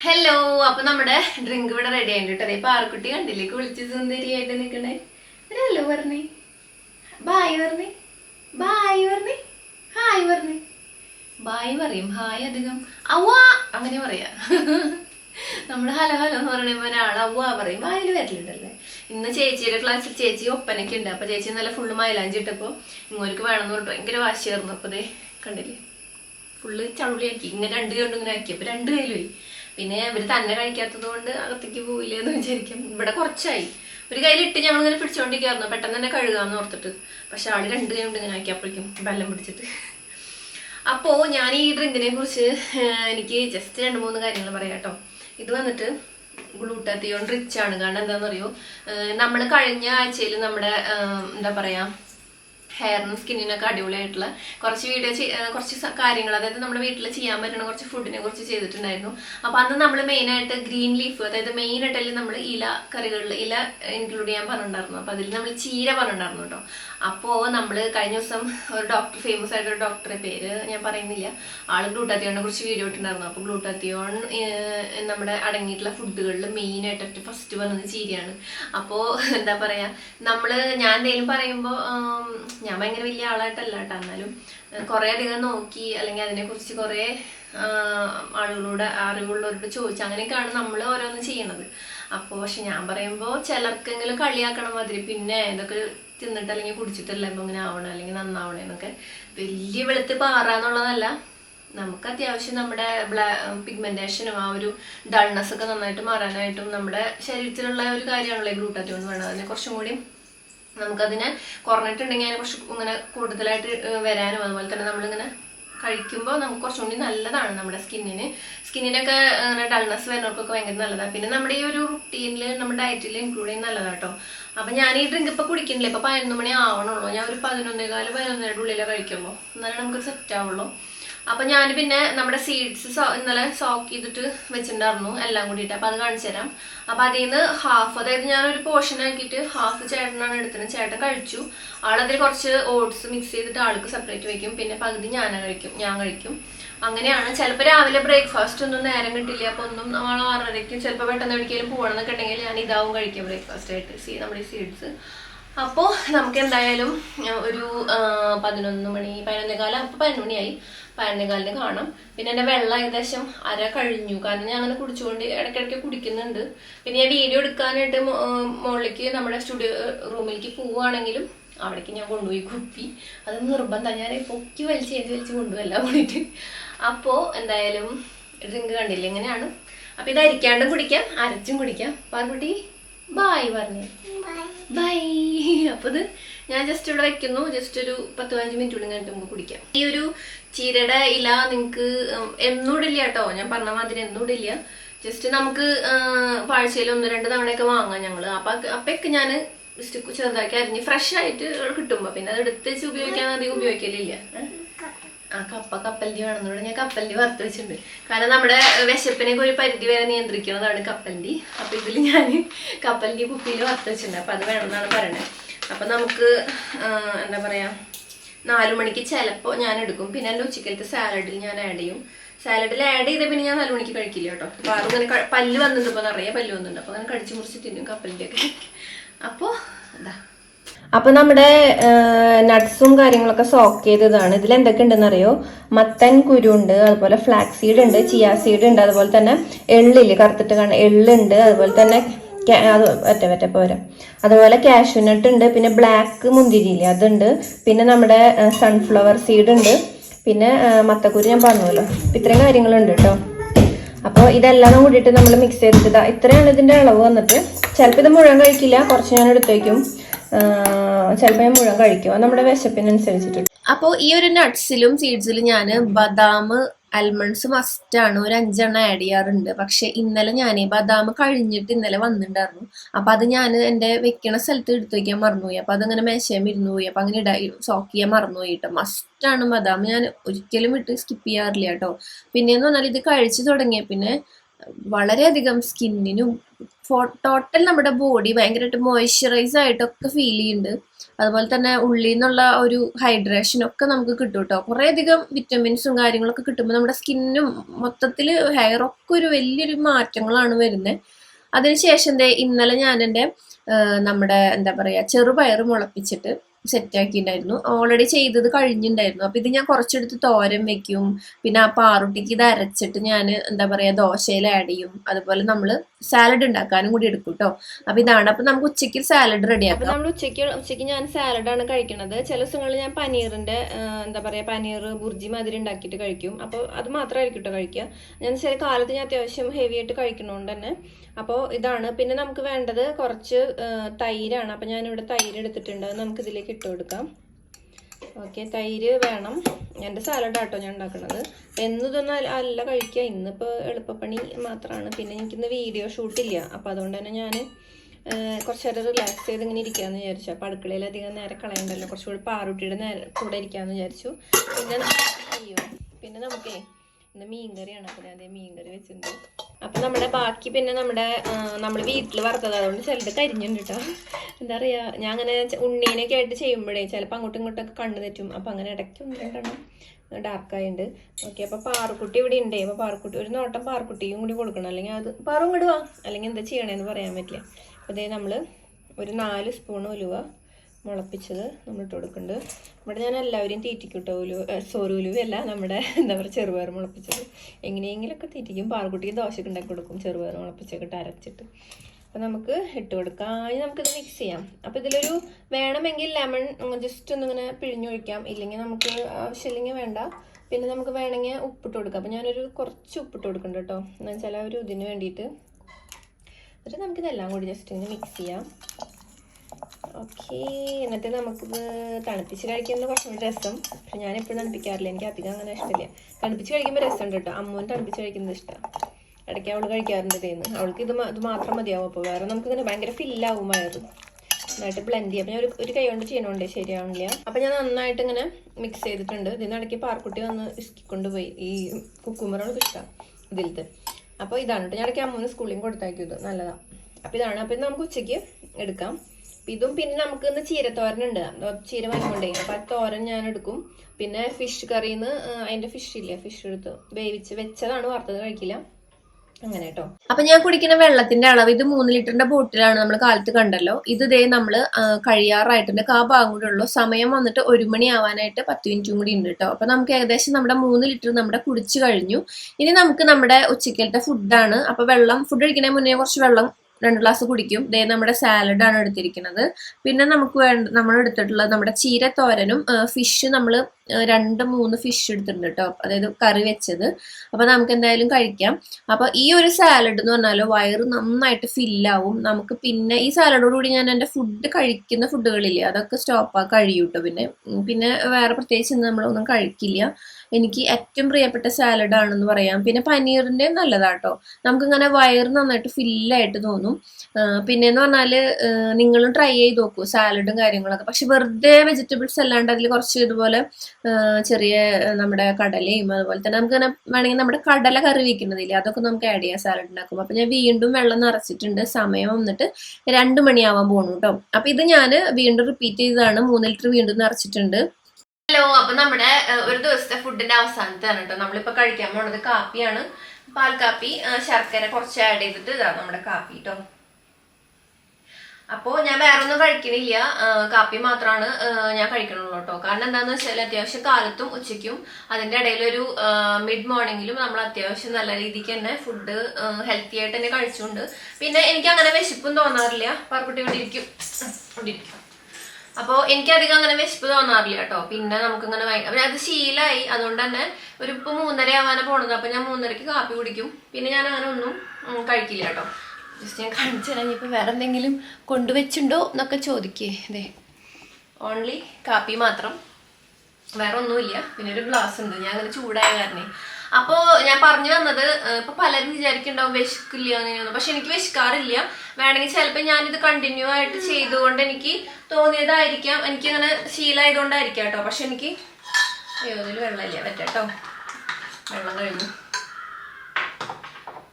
ഹലോ അപ്പൊ നമ്മുടെ ഡ്രിങ്ക് ഇവിടെ റെഡി ആയിട്ട് ഇപ്പൊ ആർക്കുട്ടി കണ്ടില്ലേ? കുളിച്ച് സുന്ദരിയായിട്ട് നിൽക്കണേ. ഹലോ പറഞ്ഞേ. ബായ് പറഞ്ഞേ. ബായ് പറഞ്ഞേ. ഹായ് പറഞ്ഞേ. ബായ് പറയും ഹായ് അധികം. അവ്വാ അങ്ങനെ പറയാ. നമ്മൾ ഹലോ ഹലോ എന്ന് പറയുമ്പോൾ ഒരാൾ അവ്വാ പറയും. വായിൽ വരലുണ്ടല്ലേ? ഇന്ന് ചേച്ചിയുടെ ക്ലാസ്സിൽ ചേച്ചി ഒപ്പനൊക്കെ ഉണ്ട്. അപ്പൊ ചേച്ചി നല്ല ഫുള്ള് മൈലാഞ്ചി ഇട്ടപ്പോ ഇങ്ങോട്ട് വേണമെന്ന് പറഞ്ഞിട്ട് ഭയങ്കര വാശിയായിരുന്നു. അപ്പൊ ദേ കണ്ടില്ലേ? ഫുള്ള് ചളുളിയാക്കി ഇങ്ങനെ രണ്ട് കൊണ്ട് ഇങ്ങനെ ആക്കി. അപ്പൊ രണ്ട് കയ്യിൽ പോയി പിന്നെ ഇവർ തന്നെ കഴിക്കാത്തത് കൊണ്ട് അകത്തേക്ക് പോയില്ല എന്ന് വിചാരിക്കും. ഇവിടെ കുറച്ചായി. ഒരു കയ്യിലിട്ട് ഞങ്ങൾ ഇങ്ങനെ പിടിച്ചോണ്ടിരിക്കായിരുന്നു പെട്ടെന്ന് തന്നെ കഴുകാന്ന് ഓർത്തിട്ട്. പക്ഷെ ആൾ രണ്ട് കൈ കൊണ്ട് ഇങ്ങനെ ആക്കിയപ്പോഴേക്കും ബെല്ലം പിടിച്ചിട്ട്. അപ്പോ ഞാൻ ഈ ഡ്രിങ്കിനെ കുറിച്ച് എനിക്ക് ജസ്റ്റ് രണ്ട് മൂന്ന് കാര്യങ്ങൾ പറയാം കേട്ടോ. ഇത് വന്നിട്ട് ഗ്ലൂട്ടത്തിയോൺ റിച്ച് ആണ്. കാരണം എന്താണെന്നറിയോ? നമ്മൾ കഴിഞ്ഞ ആഴ്ചയിൽ നമ്മുടെ എന്താ പറയാ ഹെയറിനും സ്കിന്നിനൊക്കെ അടിപൊളിയായിട്ടുള്ള കുറച്ച് വീഡിയോ കുറച്ച് കാര്യങ്ങൾ അതായത് നമ്മുടെ വീട്ടിൽ ചെയ്യാൻ പറ്റുന്ന കുറച്ച് ഫുഡിനെ കുറിച്ച് ചെയ്തിട്ടുണ്ടായിരുന്നു. അപ്പൊ അന്ന് നമ്മൾ മെയിൻ ആയിട്ട് ഗ്രീൻ ലീഫ് അതായത് മെയിൻ ആയിട്ട് നമ്മൾ ഇല കറികളിൽ ഇല ഇൻക്ലൂഡ് ചെയ്യാൻ പറഞ്ഞിട്ടുണ്ടായിരുന്നു. അപ്പൊ അതിൽ നമ്മൾ ചീര പറഞ്ഞിട്ടുണ്ടായിരുന്നു കേട്ടോ അപ്പോ നമ്മൾ കഴിഞ്ഞ ദിവസം ഒരു ഡോക്ടർ ഫേമസ് ആയിട്ടൊരു ഡോക്ടറെ പേര് ഞാൻ പറയുന്നില്ല. ആൾ ഗ്ലൂട്ടാത്തിയോണിനെ കുറിച്ച് വീഡിയോ ഇട്ടിട്ടുണ്ടായിരുന്നു. അപ്പൊ ഗ്ലൂട്ടാത്തിയോൺ നമ്മുടെ അടങ്ങിയിട്ടുള്ള ഫുഡുകളിൽ മെയിൻ ആയിട്ട് ഫസ്റ്റ് പറഞ്ഞത് ചീരയാണ്. അപ്പോ എന്താ പറയാ നമ്മൾ ഞാൻ എന്തെങ്കിലും പറയുമ്പോ ഉം, ഞാൻ ഭയങ്കര വലിയ ആളായിട്ടല്ല കേട്ടോ. എന്നാലും കുറെ അധികം നോക്കി അല്ലെങ്കിൽ അതിനെക്കുറിച്ച് കുറേ ആളുകളോട് അറിവുള്ളവരോട് ചോദിച്ചു അങ്ങനെയൊക്കെയാണ് നമ്മൾ ഓരോന്ന് ചെയ്യണത്. അപ്പോൾ പക്ഷെ ഞാൻ പറയുമ്പോൾ ചിലർക്കെങ്കിലും കളിയാക്കണ മാതിരി പിന്നെ ഇതൊക്കെ തിന്നിട്ട് അല്ലെങ്കിൽ കുടിച്ചിട്ടല്ല ഇപ്പൊ ഇങ്ങനെ ആവണം അല്ലെങ്കിൽ നന്നാവണേ എന്നൊക്കെ വലിയ വെളുത്ത് പാറാന്നുള്ളതല്ല നമുക്ക് അത്യാവശ്യം നമ്മുടെ പിഗ്മെന്റേഷനും ആ ഒരു ഡൾനെസ് ഒക്കെ നന്നായിട്ട് മാറാനായിട്ടും നമ്മുടെ ശരീരത്തിലുള്ള ഒരു കാര്യമാണല്ലോ ഗ്ലൂട്ടാത്യോൺ വേണം അതിനെ കുറച്ചും കൂടി നമുക്കതിനെ കുറഞ്ഞിട്ടുണ്ടെങ്കിൽ അതിന് കുറച്ച് ഇങ്ങനെ കൂടുതലായിട്ട് വരാനും അതുപോലെ തന്നെ നമ്മളിങ്ങനെ കഴിക്കുമ്പോൾ നമുക്ക് കുറച്ചും കൂടി നല്ലതാണ് നമ്മുടെ സ്കിന്നിന്. സ്കിന്നിനൊക്കെ അങ്ങനെ ഡൾനെസ് വരുന്നവർക്കൊക്കെ ഭയങ്കര നല്ലതാണ് പിന്നെ നമ്മുടെ ഈ ഒരു റുട്ടീനിൽ നമ്മുടെ ഡയറ്റിൽ ഇൻക്ലൂഡ് ചെയ്യുന്ന നല്ലതാണ് കേട്ടോ അപ്പം ഞാൻ ഈ ഡ്രിങ്ക് ഇപ്പോൾ കുടിക്കുന്നില്ല. ഇപ്പോൾ പതിനൊന്ന് മണി ആവണുള്ളൂ. ഞാൻ ഒരു പതിനൊന്നേകാൽ പതിനൊന്നരയുടെ ഉള്ളിലേ കഴിക്കുമ്പോൾ എന്നാലേ നമുക്ക് സെറ്റ് ആവുള്ളൂ. അപ്പൊ ഞാൻ പിന്നെ നമ്മുടെ സീഡ്സ് ഇന്നലെ സോക്ക് ചെയ്തിട്ട് വെച്ചിട്ടുണ്ടായിരുന്നു. എല്ലാം കൂടിയിട്ട്. അപ്പൊ അത് കാണിച്ചു തരാം. അപ്പൊ അതിൽ നിന്ന് ഹാഫ് അതായത് ഞാൻ ഒരു പോർഷൻ ആക്കിയിട്ട് ഹാഫ് ചേട്ടനാണ് എടുത്തത്. ചേട്ടൻ കഴിച്ചു. ആളതിൽ കുറച്ച് ഓട്സ് മിക്സ് ചെയ്തിട്ട് ആൾക്ക് സെപ്പറേറ്റ് വെക്കും. പിന്നെ പകുതി ഞാൻ കഴിക്കും. ഞാൻ കഴിക്കും. അങ്ങനെയാണ്. ചിലപ്പോൾ രാവിലെ ബ്രേക്ക്ഫാസ്റ്റ് ഒന്നും നേരം കിട്ടില്ല. അപ്പൊ ഒന്നും നമ്മൾ ആറരയ്ക്കും ചിലപ്പോൾ പെട്ടെന്ന് എവിടേക്കെങ്കിലും പോകണമെന്നൊക്കെ ഉണ്ടെങ്കിൽ ഞാൻ ഇതാവും കഴിക്കും ബ്രേക്ക്ഫാസ്റ്റ് ആയിട്ട്. സീ നമ്മുടെ സീഡ്സ് അപ്പോൾ നമുക്ക് എന്തായാലും ഒരു പതിനൊന്ന് മണി പതിനൊന്നേ കാലം അപ്പോൾ പതിനൊന്ന് മണിയായി. പതിനൊന്നേ കാലിന് കാണാം. പിന്നെ എന്റെ വെള്ളം ഏകദേശം അര കഴിഞ്ഞു. കാരണം ഞാൻ അങ്ങനെ കുടിച്ചുകൊണ്ട് ഇടയ്ക്കിടയ്ക്ക് കുടിക്കുന്നുണ്ട്. പിന്നെ ഞാൻ വീഡിയോ എടുക്കാനായിട്ട് മുകളിലേക്ക് നമ്മുടെ സ്റ്റുഡിയോ റൂമിലേക്ക് പോവുകയാണെങ്കിലും അവിടേക്ക് ഞാൻ കൊണ്ടുപോയി കുപ്പി. അത് നിർബന്ധം. ഞാൻ പൊക്കി വലിച്ച് ചെയ്ത് വലിച്ച് കൊണ്ടുപോകല്ല കൂടിയിട്ട്. അപ്പോൾ എന്തായാലും ഡ്രിങ്ക് കണ്ടില്ല? ഇങ്ങനെയാണ്. അപ്പം ഇത് അരിക്കാണ്ടും കുടിക്കാം. അരച്ചും കുടിക്കാം. പാർക്കുട്ടി ബായ് പറഞ്ഞു. ബൈ അപ്പൊ ഇത് ഞാൻ ജസ്റ്റ് ഇവിടെ വെക്കുന്നു. ജസ്റ്റ് ഒരു പത്ത് പതിനഞ്ച് മിനിറ്റ് ഉള്ളിൽ കഴിഞ്ഞിട്ട് നമുക്ക് കുടിക്കാം. ഈ ഒരു ചീരയുടെ ഇല നിങ്ങൾക്ക് എന്നൂടില്ല കേട്ടോ ഞാൻ പറഞ്ഞ മാതിരി എന്നൂടില്ല. ജസ്റ്റ് നമുക്ക് പാഴ്ചയിൽ ഒന്ന് രണ്ട് തവണയൊക്കെ വാങ്ങാം ഞങ്ങൾ. അപ്പൊ അപ്പൊക്കെ ഞാൻ ചെറുതാക്കി അരിഞ്ഞ് ഫ്രഷ് ആയിട്ട് കിട്ടുമ്പോ പിന്നെ അത് എടുത്ത് വെച്ച് ഉപയോഗിക്കാൻ അധികം ഉപയോഗിക്കലില്ല. ആ കപ്പ കപ്പലിന്റെ വേണമെന്നുകൂടെ ഞാൻ കപ്പലിന്റെ വറുത്ത് വെച്ചിട്ടുണ്ട്. കാരണം നമ്മുടെ വിശപ്പിനെ ഒരു പരിധി വരെ നിയന്ത്രിക്കുന്നതാണ് കപ്പലിന്റെ അപ്പൊ ഇതിൽ ഞാൻ കപ്പലിന്റെ കുപ്പിയിൽ വറുത്ത് വെച്ചിട്ടുണ്ട്. അപ്പൊ അത് വേണമെന്നാണ് പറയണത് അപ്പൊ നമുക്ക് എന്താ പറയാ നാലു മണിക്ക് ചിലപ്പോൾ ഞാൻ എടുക്കും. പിന്നെ എന്റെ ഉച്ചക്കലത്തെ സാലഡിൽ ഞാൻ ആഡ് ചെയ്യും. സാലഡിൽ ആഡ് ചെയ്ത പിന്നെ ഞാൻ നാലു മണിക്ക് കഴിക്കില്ല കേട്ടോ. അപ്പൊ ആറും ഇങ്ങനെ പല്ല് വന്നിട്ടുണ്ട് ഇപ്പൊ നിറയെ പല്ല് വന്നിട്ടുണ്ട്. അപ്പോൾ അങ്ങനെ കടിച്ചു മുറിച്ച് തിന്നും കപ്പലിന്റെ ഒക്കെ. അപ്പോൾ അതാ. അപ്പൊ നമ്മുടെ നട്ട്സും കാര്യങ്ങളൊക്കെ സോക്ക് ചെയ്തതാണ്. ഇതിൽ എന്തൊക്കെ ഉണ്ടെന്ന് അറിയോ? മത്തൻ കുരു ഉണ്ട് അതുപോലെ ഫ്ലാക്സ് സീഡ് ഉണ്ട് ചിയാ സീഡ് ഉണ്ട് അതുപോലെ തന്നെ എള്ളില്ലേ കറുത്തിട്ട് കാണാൻ എള്ളുണ്ട് അതുപോലെ തന്നെ അത് ഒറ്റ ഒറ്റ പോരാ. അതുപോലെ കാഷ്യൂനട്ട് ഉണ്ട് പിന്നെ ബ്ലാക്ക് മുന്തിരിയില്ലേ അതുണ്ട് പിന്നെ നമ്മുടെ സൺഫ്ലവർ സീഡ് ഉണ്ട് പിന്നെ മത്തക്കുരി ഞാൻ പറഞ്ഞല്ലോ. ഇത്രയും കാര്യങ്ങളുണ്ട് കേട്ടോ അപ്പോൾ ഇതെല്ലാം കൂടിയിട്ട് നമ്മൾ മിക്സ് ചെയ്തിട്ട് ഇത്രയാണ് ഇതിന്റെ അളവ് വന്നിട്ട്. ചിലപ്പോൾ ഇത് മുഴുവൻ കഴിക്കില്ല കുറച്ച് ഞാൻ എടുത്തേക്കും വയ്ക്കും ചിലപ്പോൾ ഞാൻ മുഴുവൻ കഴിക്കും. നമ്മുടെ വിശപ്പിനനുസരിച്ചിട്ട്. അപ്പോൾ ഈ ഒരു നട്ട്സിലും സീഡ്സിലും ഞാൻ ബദാം ആൽമണ്ട്സ് മസ്റ്റ് ആണ്. ഒരു അഞ്ചെണ്ണം ആഡ് ചെയ്യാറുണ്ട്. പക്ഷെ ഇന്നലെ ഞാൻ ബദാം കഴിഞ്ഞിട്ട് ഇന്നലെ വന്നിട്ടുണ്ടായിരുന്നു. അപ്പൊ അത് ഞാൻ എന്റെ വെക്കണ സ്ഥലത്ത് എടുത്തു വയ്ക്കാൻ മറന്നുപോയി. അപ്പൊ അതങ്ങനെ മേശയം ഇരുന്നു പോയി. അപ്പൊ അങ്ങനെ ഇടായി. സോക്ക് ചെയ്യാൻ മറന്നുപോയി കേട്ടോ മസ്റ്റ് ആണ് ബദാം. ഞാൻ ഒരിക്കലും ഇട്ട് സ്കിപ്പ് ചെയ്യാറില്ല കേട്ടോ പിന്നെയെന്ന് പറഞ്ഞാൽ ഇത് കഴിച്ചു തുടങ്ങിയ പിന്നെ വളരെയധികം സ്കിന്നിനും ടോട്ടൽ നമ്മുടെ ബോഡി ഭയങ്കരമായിട്ട് മോയ്സ്ചറൈസ് ആയിട്ടൊക്കെ ഫീൽ ചെയ്യുന്നുണ്ട്. അതുപോലെ തന്നെ ഉള്ളിൽ നിന്നുള്ള ഒരു ഹൈഡ്രേഷൻ ഒക്കെ നമുക്ക് കിട്ടും കേട്ടോ കുറെ അധികം വിറ്റമിൻസും കാര്യങ്ങളൊക്കെ കിട്ടുമ്പോൾ നമ്മുടെ സ്കിന്നും മൊത്തത്തിൽ ഹെയർ ഒക്കെ ഒരു വലിയൊരു മാറ്റങ്ങളാണ് വരുന്നത് അതിനുശേഷം ഇന്നലെ ഞാൻ എന്റെ നമ്മുടെ എന്താ പറയുക ചെറുപയർ മുളപ്പിച്ചിട്ട് സെറ്റ് ആക്കിയിട്ടുണ്ടായിരുന്നു ഓൾറെഡി ചെയ്തത് കഴിഞ്ഞിട്ടുണ്ടായിരുന്നു. അപ്പൊ ഇത് ഞാൻ കുറച്ചെടുത്ത് തോരൻ വെക്കും. പിന്നെ ആ പാറുട്ടിക്ക് ഇത് അരച്ചിട്ട് ഞാൻ എന്താ പറയാ ദോശയിൽ ആഡ് ചെയ്യും. അതുപോലെ നമ്മൾ സാലഡ് ഉണ്ടാക്കാനും കൂടി എടുക്കും കേട്ടോ അപ്പൊ ഇതാണ്. അപ്പൊ നമുക്ക് ഉച്ചയ്ക്ക് സാലഡ് റെഡിയാക്കാം അപ്പൊ നമ്മൾ ഉച്ചയ്ക്ക് ഉച്ചയ്ക്ക് ഞാൻ സാലഡാണ് കഴിക്കുന്നത് ചില ദിവസങ്ങളിൽ ഞാൻ പനീറിന്റെ എന്താ പറയാ പനീർ ബുർജി മാതിരി ഉണ്ടാക്കിയിട്ട് കഴിക്കും. അപ്പോൾ അത് മാത്രമായിരിക്കും കേട്ടോ കഴിക്കുക. ഞാൻ ചില കാലത്ത് ഞാൻ അത്യാവശ്യം ഹെവി ആയിട്ട് കഴിക്കണോണ്ട് തന്നെ. അപ്പോൾ ഇതാണ്. പിന്നെ നമുക്ക് വേണ്ടത് കുറച്ച് തൈരാണ്. അപ്പോൾ ഞാനിവിടെ തൈര് എടുത്തിട്ടുണ്ട്. നമുക്ക് ഇതിലേക്ക് ഇട്ട് കൊടുക്കാം. ഓക്കെ തൈര് വേണം. എന്റെ സാലഡ് ആട്ടോ ഞാൻ ഉണ്ടാക്കുന്നത് എന്നതൊന്നും അല്ല അല്ല കഴിക്കുക. ഇന്നിപ്പോൾ എളുപ്പപ്പണി മാത്രമാണ് പിന്നെ എനിക്കിന്ന് വീഡിയോ ഷൂട്ടില്ല അപ്പോൾ അതുകൊണ്ട് തന്നെ ഞാൻ കുറച്ച് നേരം റിലാക്സ് ചെയ്ത് ഇങ്ങനെ ഇരിക്കാമെന്ന് വിചാരിച്ചു. അപ്പോൾ അടുക്കളയിൽ അധികം നേരെ കളയണ്ടല്ലോ. കുറച്ചുകൂടി പാറുട്ടിയുടെ നേരെ കൂടെ ഇരിക്കാമെന്ന് വിചാരിച്ചു. പിന്നെ പിന്നെ നമുക്കേ ഇന്ന് മീൻകറിയാണ്. അപ്പോൾ ഞാൻ മീൻ കറി വെച്ചിട്ടുണ്ട്. അപ്പൊ നമ്മുടെ ബാക്കി പിന്നെ നമ്മുടെ നമ്മൾ വീട്ടിൽ വറുത്തത്. അതുകൊണ്ട് ചിലത് കരിഞ്ഞിട്ടുണ്ട് കേട്ടോ എന്താ പറയാ ഞാൻ അങ്ങനെ ഉണ്ണീനൊക്കെ ആയിട്ട് ചെയ്യുമ്പോഴേ ചിലപ്പോൾ അങ്ങോട്ടും ഇങ്ങോട്ടൊക്കെ കണ്ണു തെറ്റും. അപ്പൊ അങ്ങനെ ഇടയ്ക്ക് ഒന്ന് രണ്ടെണ്ണം ഡാർക്കായുണ്ട്. ഓക്കെ അപ്പൊ പാറക്കുട്ടി ഇവിടെ ഉണ്ട് അപ്പൊ പാറക്കുട്ടി ഒരു നോട്ടം പാറക്കുട്ടിയും കൂടി കൊടുക്കണം. അല്ലെങ്കിൽ അത് പാറും വാ. അല്ലെങ്കിൽ എന്താ ചെയ്യണമെന്ന് പറയാൻ പറ്റില്ല. അപ്പൊ അതേ നമ്മൾ ഒരു നാല് സ്പൂൺ ഉലുവ മുളപ്പിച്ചത് നമ്മൾ ഇട്ട് കൊടുക്കുന്നുണ്ട് ഇവിടെ ഞാൻ എല്ലാവരെയും തീറ്റിക്കും കേട്ടോ ഉലുവ സോറി ഉലുവല്ല നമ്മുടെ എന്താ പറയുക ചെറുപയർ മുളപ്പിച്ചത്. എങ്ങനെയെങ്കിലുമൊക്കെ തീറ്റിക്കും. പാറുകുട്ടിക്ക് ദോശക്ക് ഉണ്ടാക്കി കൊടുക്കും ചെറുപയർ മുളപ്പിച്ചൊക്കെ ഇട്ട് അരച്ചിട്ട്. അപ്പം നമുക്ക് ഇട്ട് കൊടുക്കാം. ഇനി നമുക്കിത് മിക്സ് ചെയ്യാം. അപ്പോൾ ഇതിലൊരു വേണമെങ്കിൽ ലെമൺ ജസ്റ്റ് ഒന്നിങ്ങനെ പിഴിഞ്ഞൊഴിക്കാം ഇല്ലെങ്കിൽ നമുക്ക് ആവശ്യമില്ലെങ്കിൽ വേണ്ട. പിന്നെ നമുക്ക് വേണമെങ്കിൽ ഉപ്പിട്ട് കൊടുക്കാം. അപ്പം ഞാനൊരു കുറച്ച് ഉപ്പിട്ട് കൊടുക്കുന്നുണ്ട് കേട്ടോ. എന്നുവെച്ചാൽ ഒരു ഇതിന് വേണ്ടിയിട്ട്. എന്നിട്ട് നമുക്കിതെല്ലാം കൂടി ജസ്റ്റ് ഇങ്ങനെ മിക്സ് ചെയ്യാം. ഓക്കെ എന്നിട്ട് നമുക്കിത് തണുപ്പിച്ച് കഴിക്കുന്നത് കുറച്ചും കൂടി രസം. പക്ഷെ ഞാൻ എപ്പോഴും തണുപ്പിക്കാറില്ല എനിക്ക് അധികം അങ്ങനെ ഇഷ്ടമില്ല. തണുപ്പിച്ച് കഴിക്കുമ്പോൾ രസമുണ്ട് കേട്ടോ. അമ്മൂന് തണുപ്പിച്ച് കഴിക്കുന്നത് ഇഷ്ടമാണ് ഇടയ്ക്ക് അവൾ കഴിക്കാറുണ്ട് ഇതേന്ന്. അവൾക്ക് ഇത് ഇത് മാത്രം മതിയാവും. അപ്പോൾ വേറെ നമുക്കിങ്ങനെ ഭയങ്കര ഫില്ലാവും വയറ്. നന്നായിട്ട് ബ്ലെൻഡ് ചെയ്യാം. ഞാൻ ഒരു ഒരു കൈ കൊണ്ട് ചെയ്യണോണ്ട്. ശരിയാവണില്ല. അപ്പം ഞാൻ നന്നായിട്ട് ഇങ്ങനെ മിക്സ് ചെയ്തിട്ടുണ്ട്. ഇതിന് ഇടയ്ക്ക് പാർക്കുട്ടി വന്ന് ഇസ്കിക്കൊണ്ട് പോയി ഈ കുക്കുമ്പറാണ് ഇഷ്ടം ഇതിലത്തെ അപ്പോൾ ഇതാണ് കേട്ടോ. ഞാൻ ഇടയ്ക്ക് അമ്മൂന്ന് സ്കൂളിൽ കൊടുത്താക്കിയത് നല്ലതാണ് അപ്പോൾ ഇതാണ്. അപ്പോൾ ഇത് നമുക്ക് ഉച്ചയ്ക്ക് എടുക്കാം. ഇതും പിന്നെ നമുക്ക് ഇന്ന് ചീരത്തോരനുണ്ട്. ചീര വാങ്ങിക്കൊണ്ടേ. അപ്പൊ ആ തോരൻ ഞാൻ എടുക്കും. പിന്നെ ഫിഷ് കറിന്ന് അതിന്റെ ഫിഷ് ഇല്ല? ഫിഷ് എടുത്ത് വേവിച്ച് വെച്ചതാണ് വറുത്തത് കഴിക്കില്ല. അങ്ങനെ കേട്ടോ അപ്പൊ ഞാൻ കുടിക്കുന്ന വെള്ളത്തിന്റെ അളവ് ഇത് മൂന്ന് ലിറ്ററിന്റെ ബോട്ടിലാണ് നമ്മൾ കാലത്ത് കണ്ടല്ലോ. ഇത് ദേ നമ്മൾ കഴിയാറായിട്ടുണ്ട്. കാ ഭാഗം കൂടെ ഉള്ളൂ. സമയം വന്നിട്ട് ഒരു മണി ആവാനായിട്ട് പത്ത് മിനിറ്റും കൂടി ഉണ്ട് കേട്ടോ അപ്പൊ നമുക്ക് ഏകദേശം നമ്മുടെ മൂന്ന് ലിറ്റർ നമ്മുടെ കുടിച്ചു കഴിഞ്ഞു. ഇനി നമുക്ക് നമ്മുടെ ഉച്ചക്കലത്തെ ഫുഡാണ് അപ്പൊ വെള്ളം ഫുഡ് കഴിക്കുന്നതിന് മുന്നേ കുറച്ച് വെള്ളം രണ്ട് ഗ്ലാസ് കുടിക്കും. ദേ നമ്മുടെ സാലഡ് ആണ് എടുത്തിരിക്കുന്നത്. പിന്നെ നമുക്ക് വേണ്ട നമ്മൾ എടുത്തിട്ടുള്ളത് നമ്മുടെ ചീര തോരനും ഫിഷ് നമ്മൾ രണ്ട് മൂന്ന് ഫിഷ് എടുത്തിട്ടുണ്ട് കേട്ടോ അതായത് കറി വെച്ചത്. അപ്പൊ നമുക്ക് എന്തായാലും കഴിക്കാം. അപ്പൊ ഈ ഒരു സാലഡ് എന്ന് പറഞ്ഞാൽ വയറ് നന്നായിട്ട് ഫില്ലാവും നമുക്ക് പിന്നെ ഈ സാലഡോട് കൂടി ഞാൻ എന്റെ ഫുഡ് കഴിക്കുന്ന ഫുഡുകളില്ലേ അതൊക്കെ സ്റ്റോപ്പ് കഴിയും കേട്ടോ പിന്നെ. പിന്നെ വേറെ പ്രത്യേകിച്ച് ഇന്ന് നമ്മളൊന്നും കഴിക്കില്ല. എനിക്ക് ഏറ്റവും പ്രിയപ്പെട്ട സാലഡ് ആണെന്ന് പറയാം. പിന്നെ പനീറിന്റെ നല്ലതാട്ടോ നമുക്കിങ്ങനെ വയറ് നന്നായിട്ട് ഫില്ലായിട്ട് തോന്നും. പിന്നെ എന്ന് പറഞ്ഞാൽ നിങ്ങളും ട്രൈ ചെയ്ത് നോക്കൂ സാലഡും കാര്യങ്ങളൊക്കെ. പക്ഷെ വെറുതെ വെജിറ്റബിൾസ് അല്ലാണ്ട് അതിൽ കുറച്ച് ഇതുപോലെ ചെറിയ നമ്മുടെ കടലയും അതുപോലെ തന്നെ നമുക്ക് വേണമെങ്കിൽ നമ്മുടെ കടല കറി വെക്കുന്നതില്ലേ അതൊക്കെ നമുക്ക് ആഡ് ചെയ്യാം സാലഡ് ഉണ്ടാക്കുമ്പോൾ അപ്പൊ ഞാൻ വീണ്ടും വെള്ളം നിറച്ചിട്ടുണ്ട് സമയം വന്നിട്ട് രണ്ട് മണിയാവാൻ പോണു കേട്ടോ അപ്പൊ ഇത് ഞാൻ വീണ്ടും റിപ്പീറ്റ് ചെയ്തതാണ് മൂന്ന് ലിറ്റർ വീണ്ടും നിറച്ചിട്ടുണ്ട്. ഹലോ അപ്പൊ നമ്മുടെ ഒരു ദിവസത്തെ ഫുഡിന്റെ അവസാനത്താണ് കേട്ടോ നമ്മളിപ്പോ കഴിക്കാൻ പോണത് കാപ്പിയാണ്. പാൽ കാപ്പി ശർക്കര കുറച്ച് ആഡ് ചെയ്തിട്ട് ഇതാണ് നമ്മുടെ കാപ്പി കേട്ടോ അപ്പോ ഞാൻ വേറെ ഒന്നും കഴിക്കണില്ല കാപ്പി മാത്രമാണ് ഞാൻ കഴിക്കണുള്ളൂ കേട്ടോ കാരണം എന്താണെന്ന് വെച്ചാൽ അത്യാവശ്യം കാലത്തും ഉച്ചയ്ക്കും അതിന്റെ ഇടയിലൊരു മിഡ് മോർണിംഗിലും നമ്മൾ അത്യാവശ്യം നല്ല രീതിക്ക് തന്നെ ഫുഡ് ഹെൽത്തി ആയിട്ട് തന്നെ കഴിച്ചുകൊണ്ട് പിന്നെ എനിക്ക് അങ്ങനെ വിശപ്പും തോന്നാറില്ല. പറക്കുട്ടി കൊണ്ടിരിക്കും കൊണ്ടിരിക്കും. അപ്പോൾ എനിക്കധികം അങ്ങനെ വിശപ്പ് തോന്നാറില്ല കേട്ടോ പിന്നെ നമുക്കിങ്ങനെ പിന്നെ അത് ശീലമായി അതുകൊണ്ട് തന്നെ ഒരു ഇപ്പം മൂന്നര ആവാനാണ് പോണത്. അപ്പം ഞാൻ മൂന്നരയ്ക്ക് കാപ്പി കുടിക്കും. പിന്നെ ഞാൻ അങ്ങനെ ഒന്നും കഴിക്കില്ല കേട്ടോ ജസ്റ്റ് ഞാൻ കാണിച്ചു തരാം ഇപ്പൊ വേറെ എന്തെങ്കിലും കൊണ്ടുവച്ചിട്ടുണ്ടോ എന്നൊക്കെ ചോദിക്കേ. അതെ ഓൺലി കാപ്പി മാത്രം. വേറെ ഒന്നുമില്ല പിന്നെ ഒരു ഗ്ലാസ് ഉണ്ട്. ഞാൻ അങ്ങനെ ചൂടായ കാരണേ. അപ്പോൾ ഞാൻ പറഞ്ഞു വന്നത് ഏഹ്, ഇപ്പൊ പലരും വിചാരിക്കുന്നുണ്ടാവും വിശക്കില്ല അങ്ങനെയൊന്നും. പക്ഷെ എനിക്ക് വിശക്കാറില്ല. വേണമെങ്കിൽ ചിലപ്പോൾ ഞാനിത് കണ്ടിന്യൂ ആയിട്ട് ചെയ്തുകൊണ്ട് എനിക്ക് തോന്നിയതായിരിക്കാം. എനിക്ക് അങ്ങനെ ശീലമായതുകൊണ്ടായിരിക്കാം കേട്ടോ. പക്ഷെ എനിക്ക് അയ്യോ വെള്ളമില്ല? പറ്റാട്ടോ വെള്ളം കഴിഞ്ഞു.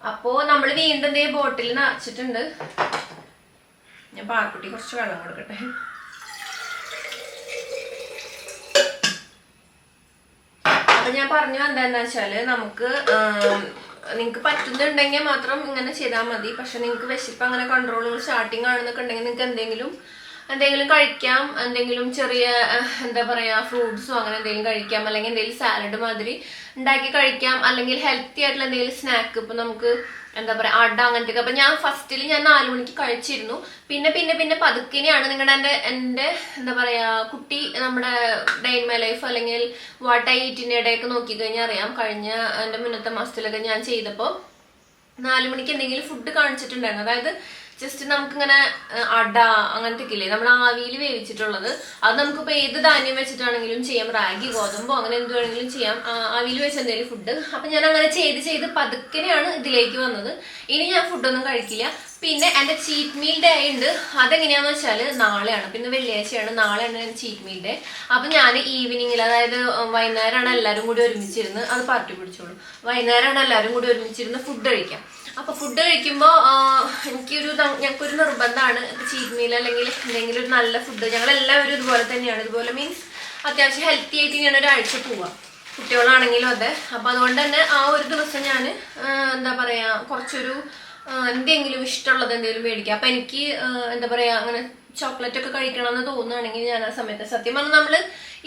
അപ്പോ നമ്മൾ വീണ്ടും ദേ ബോട്ടിൽ നിറച്ചിട്ടുണ്ട് ഞാൻ പാർക്കുട്ടി കുറച്ച് വെള്ളം കൊടുക്കട്ടെ. അപ്പൊ ഞാൻ പറഞ്ഞു എന്താന്ന് വെച്ചാൽ നമുക്ക് നിങ്ങൾക്ക് പറ്റുന്നുണ്ടെങ്കിൽ മാത്രം ഇങ്ങനെ ചെയ്താൽ മതി. പക്ഷെ നിങ്ങൾക്ക് വിശപ്പ് അങ്ങനെ കൺട്രോൾ സ്റ്റാർട്ടിങ് ആണെന്നൊക്കെ ഉണ്ടെങ്കിൽ നിങ്ങൾക്ക് എന്തെങ്കിലും എന്തെങ്കിലും കഴിക്കാം എന്തെങ്കിലും ചെറിയ എന്താ പറയാ ഫ്രൂട്ട്സോ അങ്ങനെ എന്തെങ്കിലും കഴിക്കാം അല്ലെങ്കിൽ എന്തെങ്കിലും സാലഡ് മാതിരി ഉണ്ടാക്കി കഴിക്കാം അല്ലെങ്കിൽ ഹെൽത്തി ആയിട്ടുള്ള എന്തെങ്കിലും സ്നാക്ക് ഇപ്പൊ നമുക്ക് എന്താ പറയാ അട അങ്ങനത്തെ അപ്പൊ ഞാൻ ഫസ്റ്റിൽ ഞാൻ നാല് മണിക്ക് കഴിച്ചിരുന്നു. പിന്നെ പിന്നെ പിന്നെ പതുക്കിനെയാണ് നിങ്ങളുടെ എന്റെ എന്റെ എന്താ പറയാ കുട്ടി നമ്മുടെ ഡൈൻ മൈ ലൈഫ് അല്ലെങ്കിൽ വാട്ട് ഐ ഈറ്റിന്റെ ഇടയൊക്കെ നോക്കിക്കഴിഞ്ഞാൽ അറിയാം. കഴിഞ്ഞ എന്റെ മുന്നത്തെ മാസത്തിലൊക്കെ ഞാൻ ചെയ്തപ്പോൾ നാലു മണിക്ക് എന്തെങ്കിലും ഫുഡ് കാണിച്ചിട്ടുണ്ടായിരുന്നു. അതായത് ജസ്റ്റ് നമുക്ക് ഇങ്ങനെ അട അങ്ങനത്തെ ഇല്ലേ നമ്മൾ ആവിയിൽ വേവിച്ചിട്ടുള്ളത്. അത് നമുക്കിപ്പോൾ ഏത് ധാന്യം വെച്ചിട്ടാണെങ്കിലും ചെയ്യാം. റാഗി ഗോതമ്പോ അങ്ങനെ എന്ത് വേണമെങ്കിലും ചെയ്യാം. ആവിയിൽ വെച്ച എന്തെങ്കിലും ഫുഡ് അപ്പൊ ഞാൻ അങ്ങനെ ചെയ്ത് ചെയ്ത് പതുക്കെയാണ് ഇതിലേക്ക് വന്നത്. ഇനി ഞാൻ ഫുഡൊന്നും കഴിക്കില്ല. പിന്നെ എന്റെ ചീറ്റ് മീൽ ഡേ ഉണ്ട്. അതെങ്ങനെയാന്ന് വെച്ചാൽ നാളെയാണ്. പിന്നെ വെള്ളിയാഴ്ചയാണ്. നാളെയാണ് എന്റെ ചീറ്റ് മീൽ ഡേ അപ്പൊ ഞാൻ ഈവനിങ്ങിൽ അതായത് വൈകുന്നേരമാണ് എല്ലാവരും കൂടി ഒരുമിച്ചിരുന്ന് അത് പാർട്ടി പിടിച്ചോളൂ. വൈകുന്നേരമാണ് എല്ലാവരും കൂടി ഒരുമിച്ചിരുന്ന് ഫുഡ് കഴിക്കാം. അപ്പൊ ഫുഡ് കഴിക്കുമ്പോൾ എനിക്കൊരു ഞങ്ങൾക്കൊരു നിർബന്ധമാണ് ചീറ്റ് മീൽ അല്ലെങ്കിൽ എന്തെങ്കിലും ഒരു നല്ല ഫുഡ് ഞങ്ങൾ എല്ലാവരും ഇതുപോലെ തന്നെയാണ്. ഇതുപോലെ മീൻസ് അത്യാവശ്യം ഹെൽത്തി ആയിട്ട് ഞാൻ ഒരാഴ്ച പോവാം. കുട്ടികളാണെങ്കിലും അതെ. അപ്പൊ അതുകൊണ്ട് തന്നെ ആ ഒരു ദിവസം ഞാൻ എന്താ പറയാ കുറച്ചൊരു എന്തെങ്കിലും ഇഷ്ടമുള്ളത് എന്തെങ്കിലും മേടിക്കുക അപ്പൊ എനിക്ക് എന്താ പറയാ അങ്ങനെ ചോക്ലേറ്റ് ഒക്കെ കഴിക്കണം എന്ന് തോന്നുകയാണെങ്കിൽ ഞാൻ ആ സമയത്ത് സത്യം പറഞ്ഞാൽ നമ്മൾ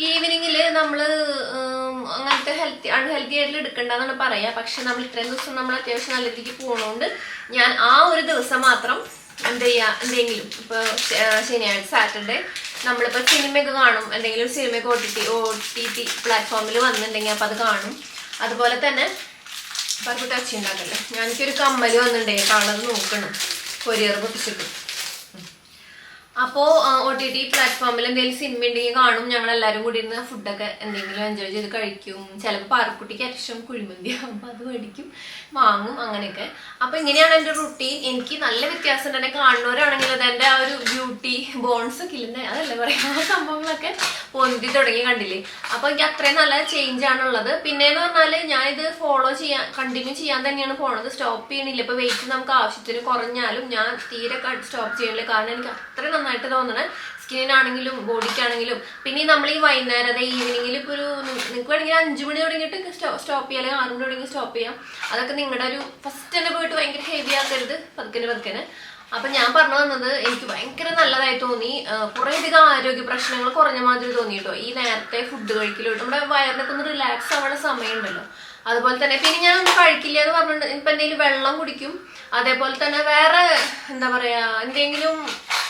ഈവനിങ്ങിൽ നമ്മൾ അങ്ങനത്തെ ഹെൽത്തി അൺഹെൽത്തി ആയിട്ട് എടുക്കണ്ടെന്നാണ് പറയാ. പക്ഷെ നമ്മൾ ഇത്രയും ദിവസം നമ്മൾ അത്യാവശ്യം നല്ല രീതിക്ക് പോകണോണ്ട് ഞാൻ ആ ഒരു ദിവസം മാത്രം എന്ത് ചെയ്യാ എന്തെങ്കിലും ഇപ്പൊ ശനിയാഴ്ച സാറ്റർഡേ നമ്മളിപ്പോ സിനിമയൊക്കെ കാണും. എന്തെങ്കിലും സിനിമയൊക്കെ O T T O T T പ്ലാറ്റ്ഫോമിൽ വന്നിട്ടുണ്ടെങ്കിൽ അപ്പൊ അത് കാണും. അതുപോലെ തന്നെ പറമ്പിട്ട് ടച്ച് ഉണ്ടാക്കല്ലേ ഞാനിക്കൊരു കമ്മൽ വന്നിട്ടുണ്ടേ കളർ നോക്കണം. കൊരിയർ പൊട്ടിച്ചിട്ട്. അപ്പോൾ ഒ ടി ടി പ്ലാറ്റ്ഫോമിൽ എന്തെങ്കിലും സിനിമ ഉണ്ടെങ്കിൽ കാണും. ഞങ്ങൾ എല്ലാവരും കൂടി ഇരുന്ന് ഫുഡൊക്കെ എന്തെങ്കിലും എൻജോയ് ചെയ്ത് കഴിക്കും. ചിലപ്പോൾ പാറക്കുട്ടിക്ക് അരിശം കുഴിമന്തി ആകുമ്പോൾ അത് മേടിക്കും. വാങ്ങും അങ്ങനെയൊക്കെ. അപ്പൊ ഇങ്ങനെയാണ് എന്റെ റുട്ടീൻ എനിക്ക് നല്ല വ്യത്യാസം എന്നെ കാണുന്നവരാണെങ്കിൽ അത് എന്റെ ആ ഒരു ബ്യൂട്ടി ബോൺസ് ഒക്കെ ഇല്ലെന്ന് അതല്ലേ പറയാം. ആ സംഭവങ്ങളൊക്കെ പൊന്തി തുടങ്ങി കണ്ടില്ലേ? അപ്പൊ എനിക്ക് അത്രയും നല്ല ചേഞ്ച് ആണുള്ളത് പിന്നെന്ന് പറഞ്ഞാൽ ഞാനിത് ഫോളോ ചെയ്യാൻ കണ്ടിന്യൂ ചെയ്യാൻ തന്നെയാണ് പോണത്. സ്റ്റോപ്പ് ചെയ്യണില്ല. ഇപ്പൊ വെയിറ്റ് നമുക്ക് ആവശ്യത്തിന് കുറഞ്ഞാലും ഞാൻ തീരെ സ്റ്റോപ്പ് ചെയ്യണില്ല. കാരണം എനിക്ക് അത്രയും നന്നായിട്ട് തോന്നണേ. സ്കിന്നിനാണെങ്കിലും ബോഡിക്കാണെങ്കിലും. പിന്നെ നമ്മൾ ഈ വൈകുന്നേരം അതെ ഈവനിങ്ങിൽ ഇപ്പോൾ ഒരു നിങ്ങൾക്ക് വേണമെങ്കിൽ അഞ്ച് മണി തുടങ്ങിയിട്ട് സ്റ്റോപ്പ് ചെയ്യാം. അല്ലെങ്കിൽ ആറ് മണി തുടങ്ങി സ്റ്റോപ്പ് ചെയ്യാം. അതൊക്കെ നിങ്ങളുടെ ഒരു ഫസ്റ്റ് തന്നെ പോയിട്ട് ഭയങ്കര ഹെവി ആക്കരുത്. പതുക്കനെ പതുക്കനെ. അപ്പൊ ഞാൻ പറഞ്ഞു വന്നത് എനിക്ക് ഭയങ്കര നല്ലതായി തോന്നി. കുറെ അധികം ആരോഗ്യ പ്രശ്നങ്ങൾ കുറഞ്ഞ മാതിരി തോന്നി കേട്ടോ. ഈ നേരത്തെ ഫുഡ് കഴിക്കലോട്ട് നമ്മുടെ വയറിനൊക്കെ ഒന്ന് റിലാക്സ് ആവേണ്ട സമയമുണ്ടല്ലോ. അതുപോലെ തന്നെ പിന്നെ ഞാൻ ഒന്നും കഴിക്കില്ല എന്ന് പറഞ്ഞിട്ട് ഇപ്പൊ എന്തെങ്കിലും വെള്ളം കുടിക്കും. അതേപോലെ തന്നെ വേറെ എന്താ പറയാ എന്തെങ്കിലും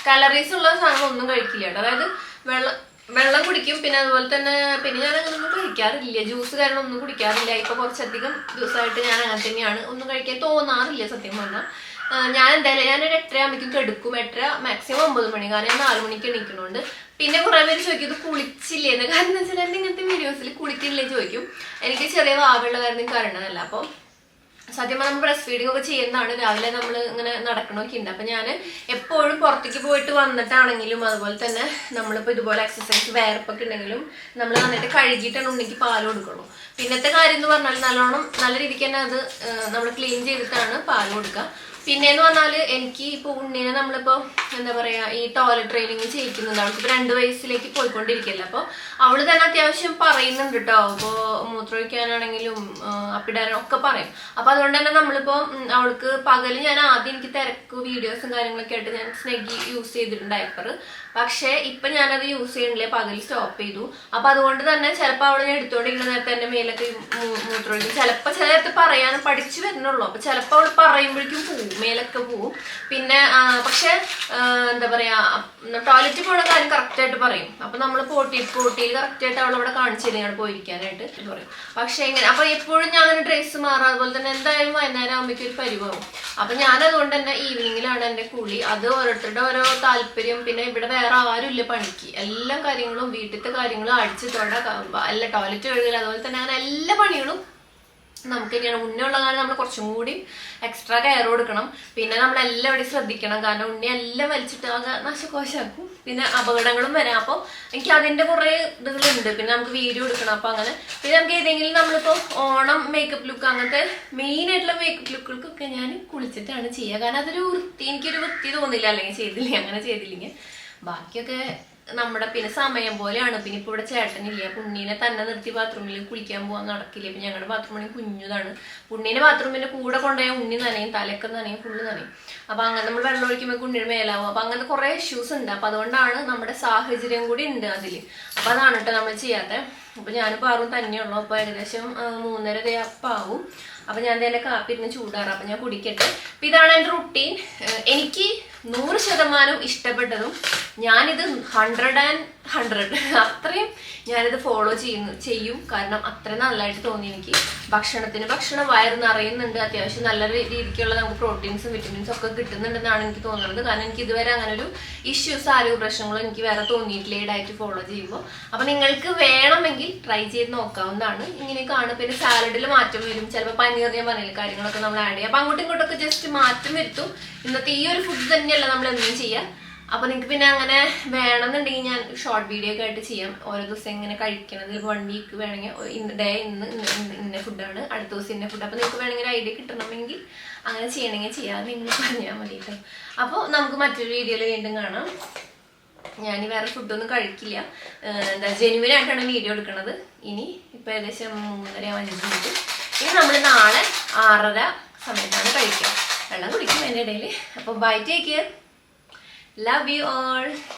കലറീസ് ഉള്ള സാധനം ഒന്നും കഴിക്കില്ല അതായത് വെള്ളം വെള്ളം കുടിക്കും. പിന്നെ അതുപോലെ തന്നെ പിന്നെ ഞാൻ അങ്ങനെ ഒന്നും കഴിക്കാറില്ല. ജ്യൂസ് കാരണം ഒന്നും കുടിക്കാറില്ല. ഇപ്പൊ കുറച്ചധികം ദിവസമായിട്ട് ഞാൻ അങ്ങനെ തന്നെയാണ്. ഒന്നും കഴിക്കാൻ തോന്നാറില്ല സത്യം പറഞ്ഞാൽ ഞാൻ എന്തായാലും ഞാനൊരു എട്ടര ആകുമ്പോഴേക്കും കെടുക്കും. എട്ടര മാക്സിമം ഒമ്പത് മണി. കാരണം ഞാൻ നാല് മണിക്ക് എണീക്കണോണ്ട്. പിന്നെ കുറെ പേര് ചോദിക്കും ഇത് കുളിച്ചില്ലേന്ന് കാരണം എന്താ വെച്ചാൽ എന്റെ ഇങ്ങനത്തെ വീഡിയോസിൽ കുളിക്കില്ലേ ചോദിക്കും. എനിക്ക് ചെറിയ വാവുള്ള കാരണം അറിയണതല്ല അപ്പോൾ സത്യം പറഞ്ഞാൽ ബ്രസ്റ്റ് ഫീഡിംഗ് ഒക്കെ ചെയ്യുന്നതാണ്. രാവിലെ നമ്മൾ ഇങ്ങനെ നടക്കണമൊക്കെ ഉണ്ട്. അപ്പം ഞാൻ എപ്പോഴും പുറത്തേക്ക് പോയിട്ട് വന്നിട്ടാണെങ്കിലും അതുപോലെ തന്നെ നമ്മളിപ്പോൾ ഇതുപോലെ എക്സസൈസ് വേർപ്പൊക്കെ ഉണ്ടെങ്കിലും നമ്മൾ നന്നായിട്ട് കഴുകിയിട്ടാണ് ഉണ്ണിക്ക് പാൽ കൊടുക്കുള്ളൂ പിന്നത്തെ കാര്യം എന്ന് പറഞ്ഞാൽ നല്ലോണം നല്ല രീതിക്ക് തന്നെ അത് നമ്മൾ ക്ലീൻ ചെയ്തിട്ടാണ് പാൽ കൊടുക്കുക. പിന്നെന്ന് പറഞ്ഞാൽ എനിക്ക് ഇപ്പൊ ഉണ്ണിനെ നമ്മളിപ്പോ എന്താ പറയാ ഈ ടോയ്ലറ്റ് ട്രെയിനിങ് ചെയ്യിക്കുന്നുണ്ട് അവൾക്ക് ഇപ്പൊ രണ്ട് വയസ്സിലേക്ക് പോയിക്കൊണ്ടിരിക്കല്ലോ. അപ്പൊ അവൾ തന്നെ അത്യാവശ്യം പറയുന്നുണ്ട് കേട്ടോ ഇപ്പോ മൂത്രമൊഴിക്കാനാണെങ്കിലും അപ്പിടാനും ഒക്കെ പറയും. അപ്പൊ അതുകൊണ്ട് തന്നെ നമ്മളിപ്പോ അവൾക്ക് പകൽ ഞാൻ ആദ്യം എനിക്ക് തിരക്ക് വീഡിയോസും കാര്യങ്ങളൊക്കെ ആയിട്ട് ഞാൻ സ്നെഗി യൂസ് ചെയ്തിട്ടുണ്ട് ഡയപ്പർ പക്ഷേ ഇപ്പൊ ഞാനത് യൂസ് ചെയ്യണില്ല പകൽ സ്റ്റോപ്പ് ചെയ്തു. അപ്പൊ അതുകൊണ്ട് തന്നെ ചിലപ്പോൾ അവിടെ ഞാൻ എടുത്തോണ്ടിരിക്കുന്ന നേരത്തെ എന്റെ മേലൊക്കെ മൂത്രമൊഴിക്കും ചിലപ്പോൾ ചില നേരത്ത് പറയാൻ പഠിച്ചു വരുന്നുള്ളൂ. അപ്പൊ ചിലപ്പോൾ അവൾ പറയുമ്പോഴേക്കും പോവും. മേലൊക്കെ പോവും. പിന്നെ പക്ഷെ എന്താ പറയാ ടോയ്ലറ്റിൽ പോണ കാര്യം കറക്റ്റ് ആയിട്ട് പറയും. അപ്പൊ നമ്മൾ പോട്ടി പോട്ടിയിൽ കറക്റ്റ് ആയിട്ട് അവൾ അവിടെ കാണിച്ചു തരികയാണ് പോയിരിക്കാനായിട്ട് പറയും. പക്ഷെ എങ്ങനെ അപ്പൊ എപ്പോഴും ഞാൻ അങ്ങനെ ഡ്രസ്സ് മാറാം. അതുപോലെ തന്നെ എന്തായാലും വൈകുന്നേരം ആകുമ്പോഴേക്കും ഒരു പരിവാവും. അപ്പൊ ഞാൻ അതുകൊണ്ട് തന്നെ ഈവനിങ്ങിലാണ് എന്റെ കുളി. അത് ഓരോരുത്തരുടെ ഓരോ താല്പര്യം. പിന്നെ ഇവിടെ വേറെ ആരുമില്ല പണിക്ക്. എല്ലാ കാര്യങ്ങളും വീട്ടിലത്തെ കാര്യങ്ങളും അടിച്ച് തൊട അല്ല ടോയ്ലറ്റ് കഴുകൽ അതുപോലെ തന്നെ അങ്ങനെ എല്ലാ പണികളും നമുക്ക് തന്നെയാണ് ഉണ്ണി ഉള്ള കാലം നമ്മൾ കുറച്ചും കൂടി എക്സ്ട്രാ കെയർ കൊടുക്കണം. പിന്നെ നമ്മൾ എല്ലാവരും ശ്രദ്ധിക്കണം. കാരണം ഉണ്ണി എല്ലാം വലിച്ചിട്ട് ആകെ നാശകോശാക്കും. പിന്നെ അപകടങ്ങളും വരാം. അപ്പോൾ എനിക്ക് അതിന്റെ കുറെ ഇതുകളുണ്ട്. പിന്നെ നമുക്ക് വീഡിയോ എടുക്കണം. അപ്പൊ അങ്ങനെ. പിന്നെ നമുക്ക് ഏതെങ്കിലും നമ്മളിപ്പോ ഓണം മേക്കപ്പ് ലുക്ക് അങ്ങനത്തെ മെയിൻ ആയിട്ടുള്ള മേക്കപ്പ് ലുക്കുകൾക്കൊക്കെ ഞാൻ കുളിച്ചിട്ടാണ് ചെയ്യുക. കാരണം അതൊരു വൃത്തി. എനിക്കൊരു വൃത്തി തോന്നില്ല. അല്ലെങ്കിൽ ചെയ്തില്ല. അങ്ങനെ ചെയ്തില്ലെങ്കിൽ. ബാക്കിയൊക്കെ നമ്മുടെ പിന്നെ സമയം പോലെയാണ്. പിന്നെ ഇപ്പൊ ഇവിടെ ചേട്ടനില്ല പുണ്ണീനെ തന്നെ നിർത്തി ബാത്റൂമിൽ കുളിക്കാൻ പോകാൻ നടക്കില്ല. ഇപ്പൊ ഞങ്ങളുടെ ബാത്റൂമിൽ കുഞ്ഞുതാണ്. പുണ്ണീനെ ബാത്റൂമിന്റെ കൂടെ കൊണ്ടുപോയ ഉണ്ണി നനയും തലക്ക് നനയും ഫുള്ള് നനയും. അപ്പൊ അങ്ങനെ നമ്മൾ വെള്ളം ഒഴിക്കുമ്പോൾ കുഞ്ഞിന് മേലാവും. അപ്പൊ അങ്ങനെ കുറെ ഇഷ്യൂസ് ഉണ്ട്. അപ്പൊ അതുകൊണ്ടാണ് നമ്മുടെ സാഹചര്യം കൂടി ഉണ്ട് അതിൽ അപ്പൊ അതാണ് കേട്ടോ നമ്മൾ ചെയ്യാത്ത. അപ്പൊ ഞാൻ പാറും തന്നെയുള്ളൂ അപ്പൊ ഏകദേശം മൂന്നര അപ്പാവും അപ്പൊ ഞാൻ എന്റെ കാപ്പി ഇരുന്ന് ചൂടാറാം. അപ്പൊ ഞാൻ കുടിക്കട്ടെ. അപ്പൊ ഇതാണ് എന്റെ റുട്ടീൻ എനിക്ക് നൂറ് ശതമാനം ഇഷ്ടപ്പെട്ടതും ഞാനിത് ഹൺഡ്രഡ് ആൻഡ് ഹൺഡ്രഡ് അത്രയും ഞാനിത് ഫോളോ ചെയ്യുന്നു ചെയ്യും. കാരണം അത്ര നല്ലതായിട്ട് തോന്നി എനിക്ക്. ഭക്ഷണത്തിന് ഭക്ഷണം വയറ് നിറയുന്നുണ്ട്. അത്യാവശ്യം നല്ല രീതിക്കുള്ള നമുക്ക് പ്രോട്ടീൻസും വിറ്റമിൻസും ഒക്കെ കിട്ടുന്നുണ്ടെന്നാണ് എനിക്ക് തോന്നുന്നത്. കാരണം എനിക്ക് ഇതുവരെ അങ്ങനെ ഒരു ഇഷ്യൂസ് ആരോഗ്യ പ്രശ്നങ്ങളും എനിക്ക് വേറെ തോന്നിയിട്ടില്ല ഈ ഡയറ്റ് ഫോളോ ചെയ്യുമ്പോൾ. അപ്പം നിങ്ങൾക്ക് വേണമെങ്കിൽ ട്രൈ ചെയ്ത് നോക്കാവുന്നതാണ്. ഇങ്ങനെയൊക്കെയാണ് പിന്നെ സാലഡിൽ മാറ്റം വരും. ചിലപ്പോൾ പനീർ ഞാൻ പറഞ്ഞില്ല കാര്യങ്ങളൊക്കെ നമ്മൾ ആഡ് ചെയ്യാം. അപ്പം അങ്ങോട്ടും ഇങ്ങോട്ടൊക്കെ ജസ്റ്റ് മാറ്റം വരുത്തും. ഇന്നത്തെ ഈ ഒരു ഫുഡ് തന്നെയല്ല നമ്മൾ എന്നും ചെയ്യുക അപ്പൊ നിങ്ങൾക്ക് പിന്നെ അങ്ങനെ വേണമെന്നുണ്ടെങ്കിൽ ഞാൻ ഷോർട്ട് വീഡിയോ ഒക്കെ ആയിട്ട് ചെയ്യാം. ഓരോ ദിവസം ഇങ്ങനെ കഴിക്കണത് വൺ വീക്ക് വേണമെങ്കിൽ ഡേ ഇന്ന് ഇന്ന് ഫുഡാണ് അടുത്ത ദിവസം ഇന്ന ഫുഡ് അപ്പൊ നിങ്ങൾക്ക് വേണമെങ്കിൽ ഐഡിയ കിട്ടണമെങ്കിൽ അങ്ങനെ ചെയ്യണമെങ്കിൽ ചെയ്യാം. നിങ്ങൾ പറഞ്ഞാൽ മതി കേട്ടോ അപ്പോൾ നമുക്ക് മറ്റൊരു വീഡിയോയിൽ വീണ്ടും കാണാം. ഞാൻ വേറെ ഫുഡൊന്നും കഴിക്കില്ല. എന്താ ജനുവരി ആയിട്ടാണ് വീഡിയോ എടുക്കുന്നത് ഇനി ഇപ്പൊ ഏകദേശം മൂന്നര അഞ്ച് മിനിറ്റ് ഇനി നമ്മൾ നാളെ ആറര സമയത്താണ് കഴിക്കുക. വെള്ളം കുടിക്കും അതിന്റെ ഇടയിൽ അപ്പോൾ bye take care Love you all.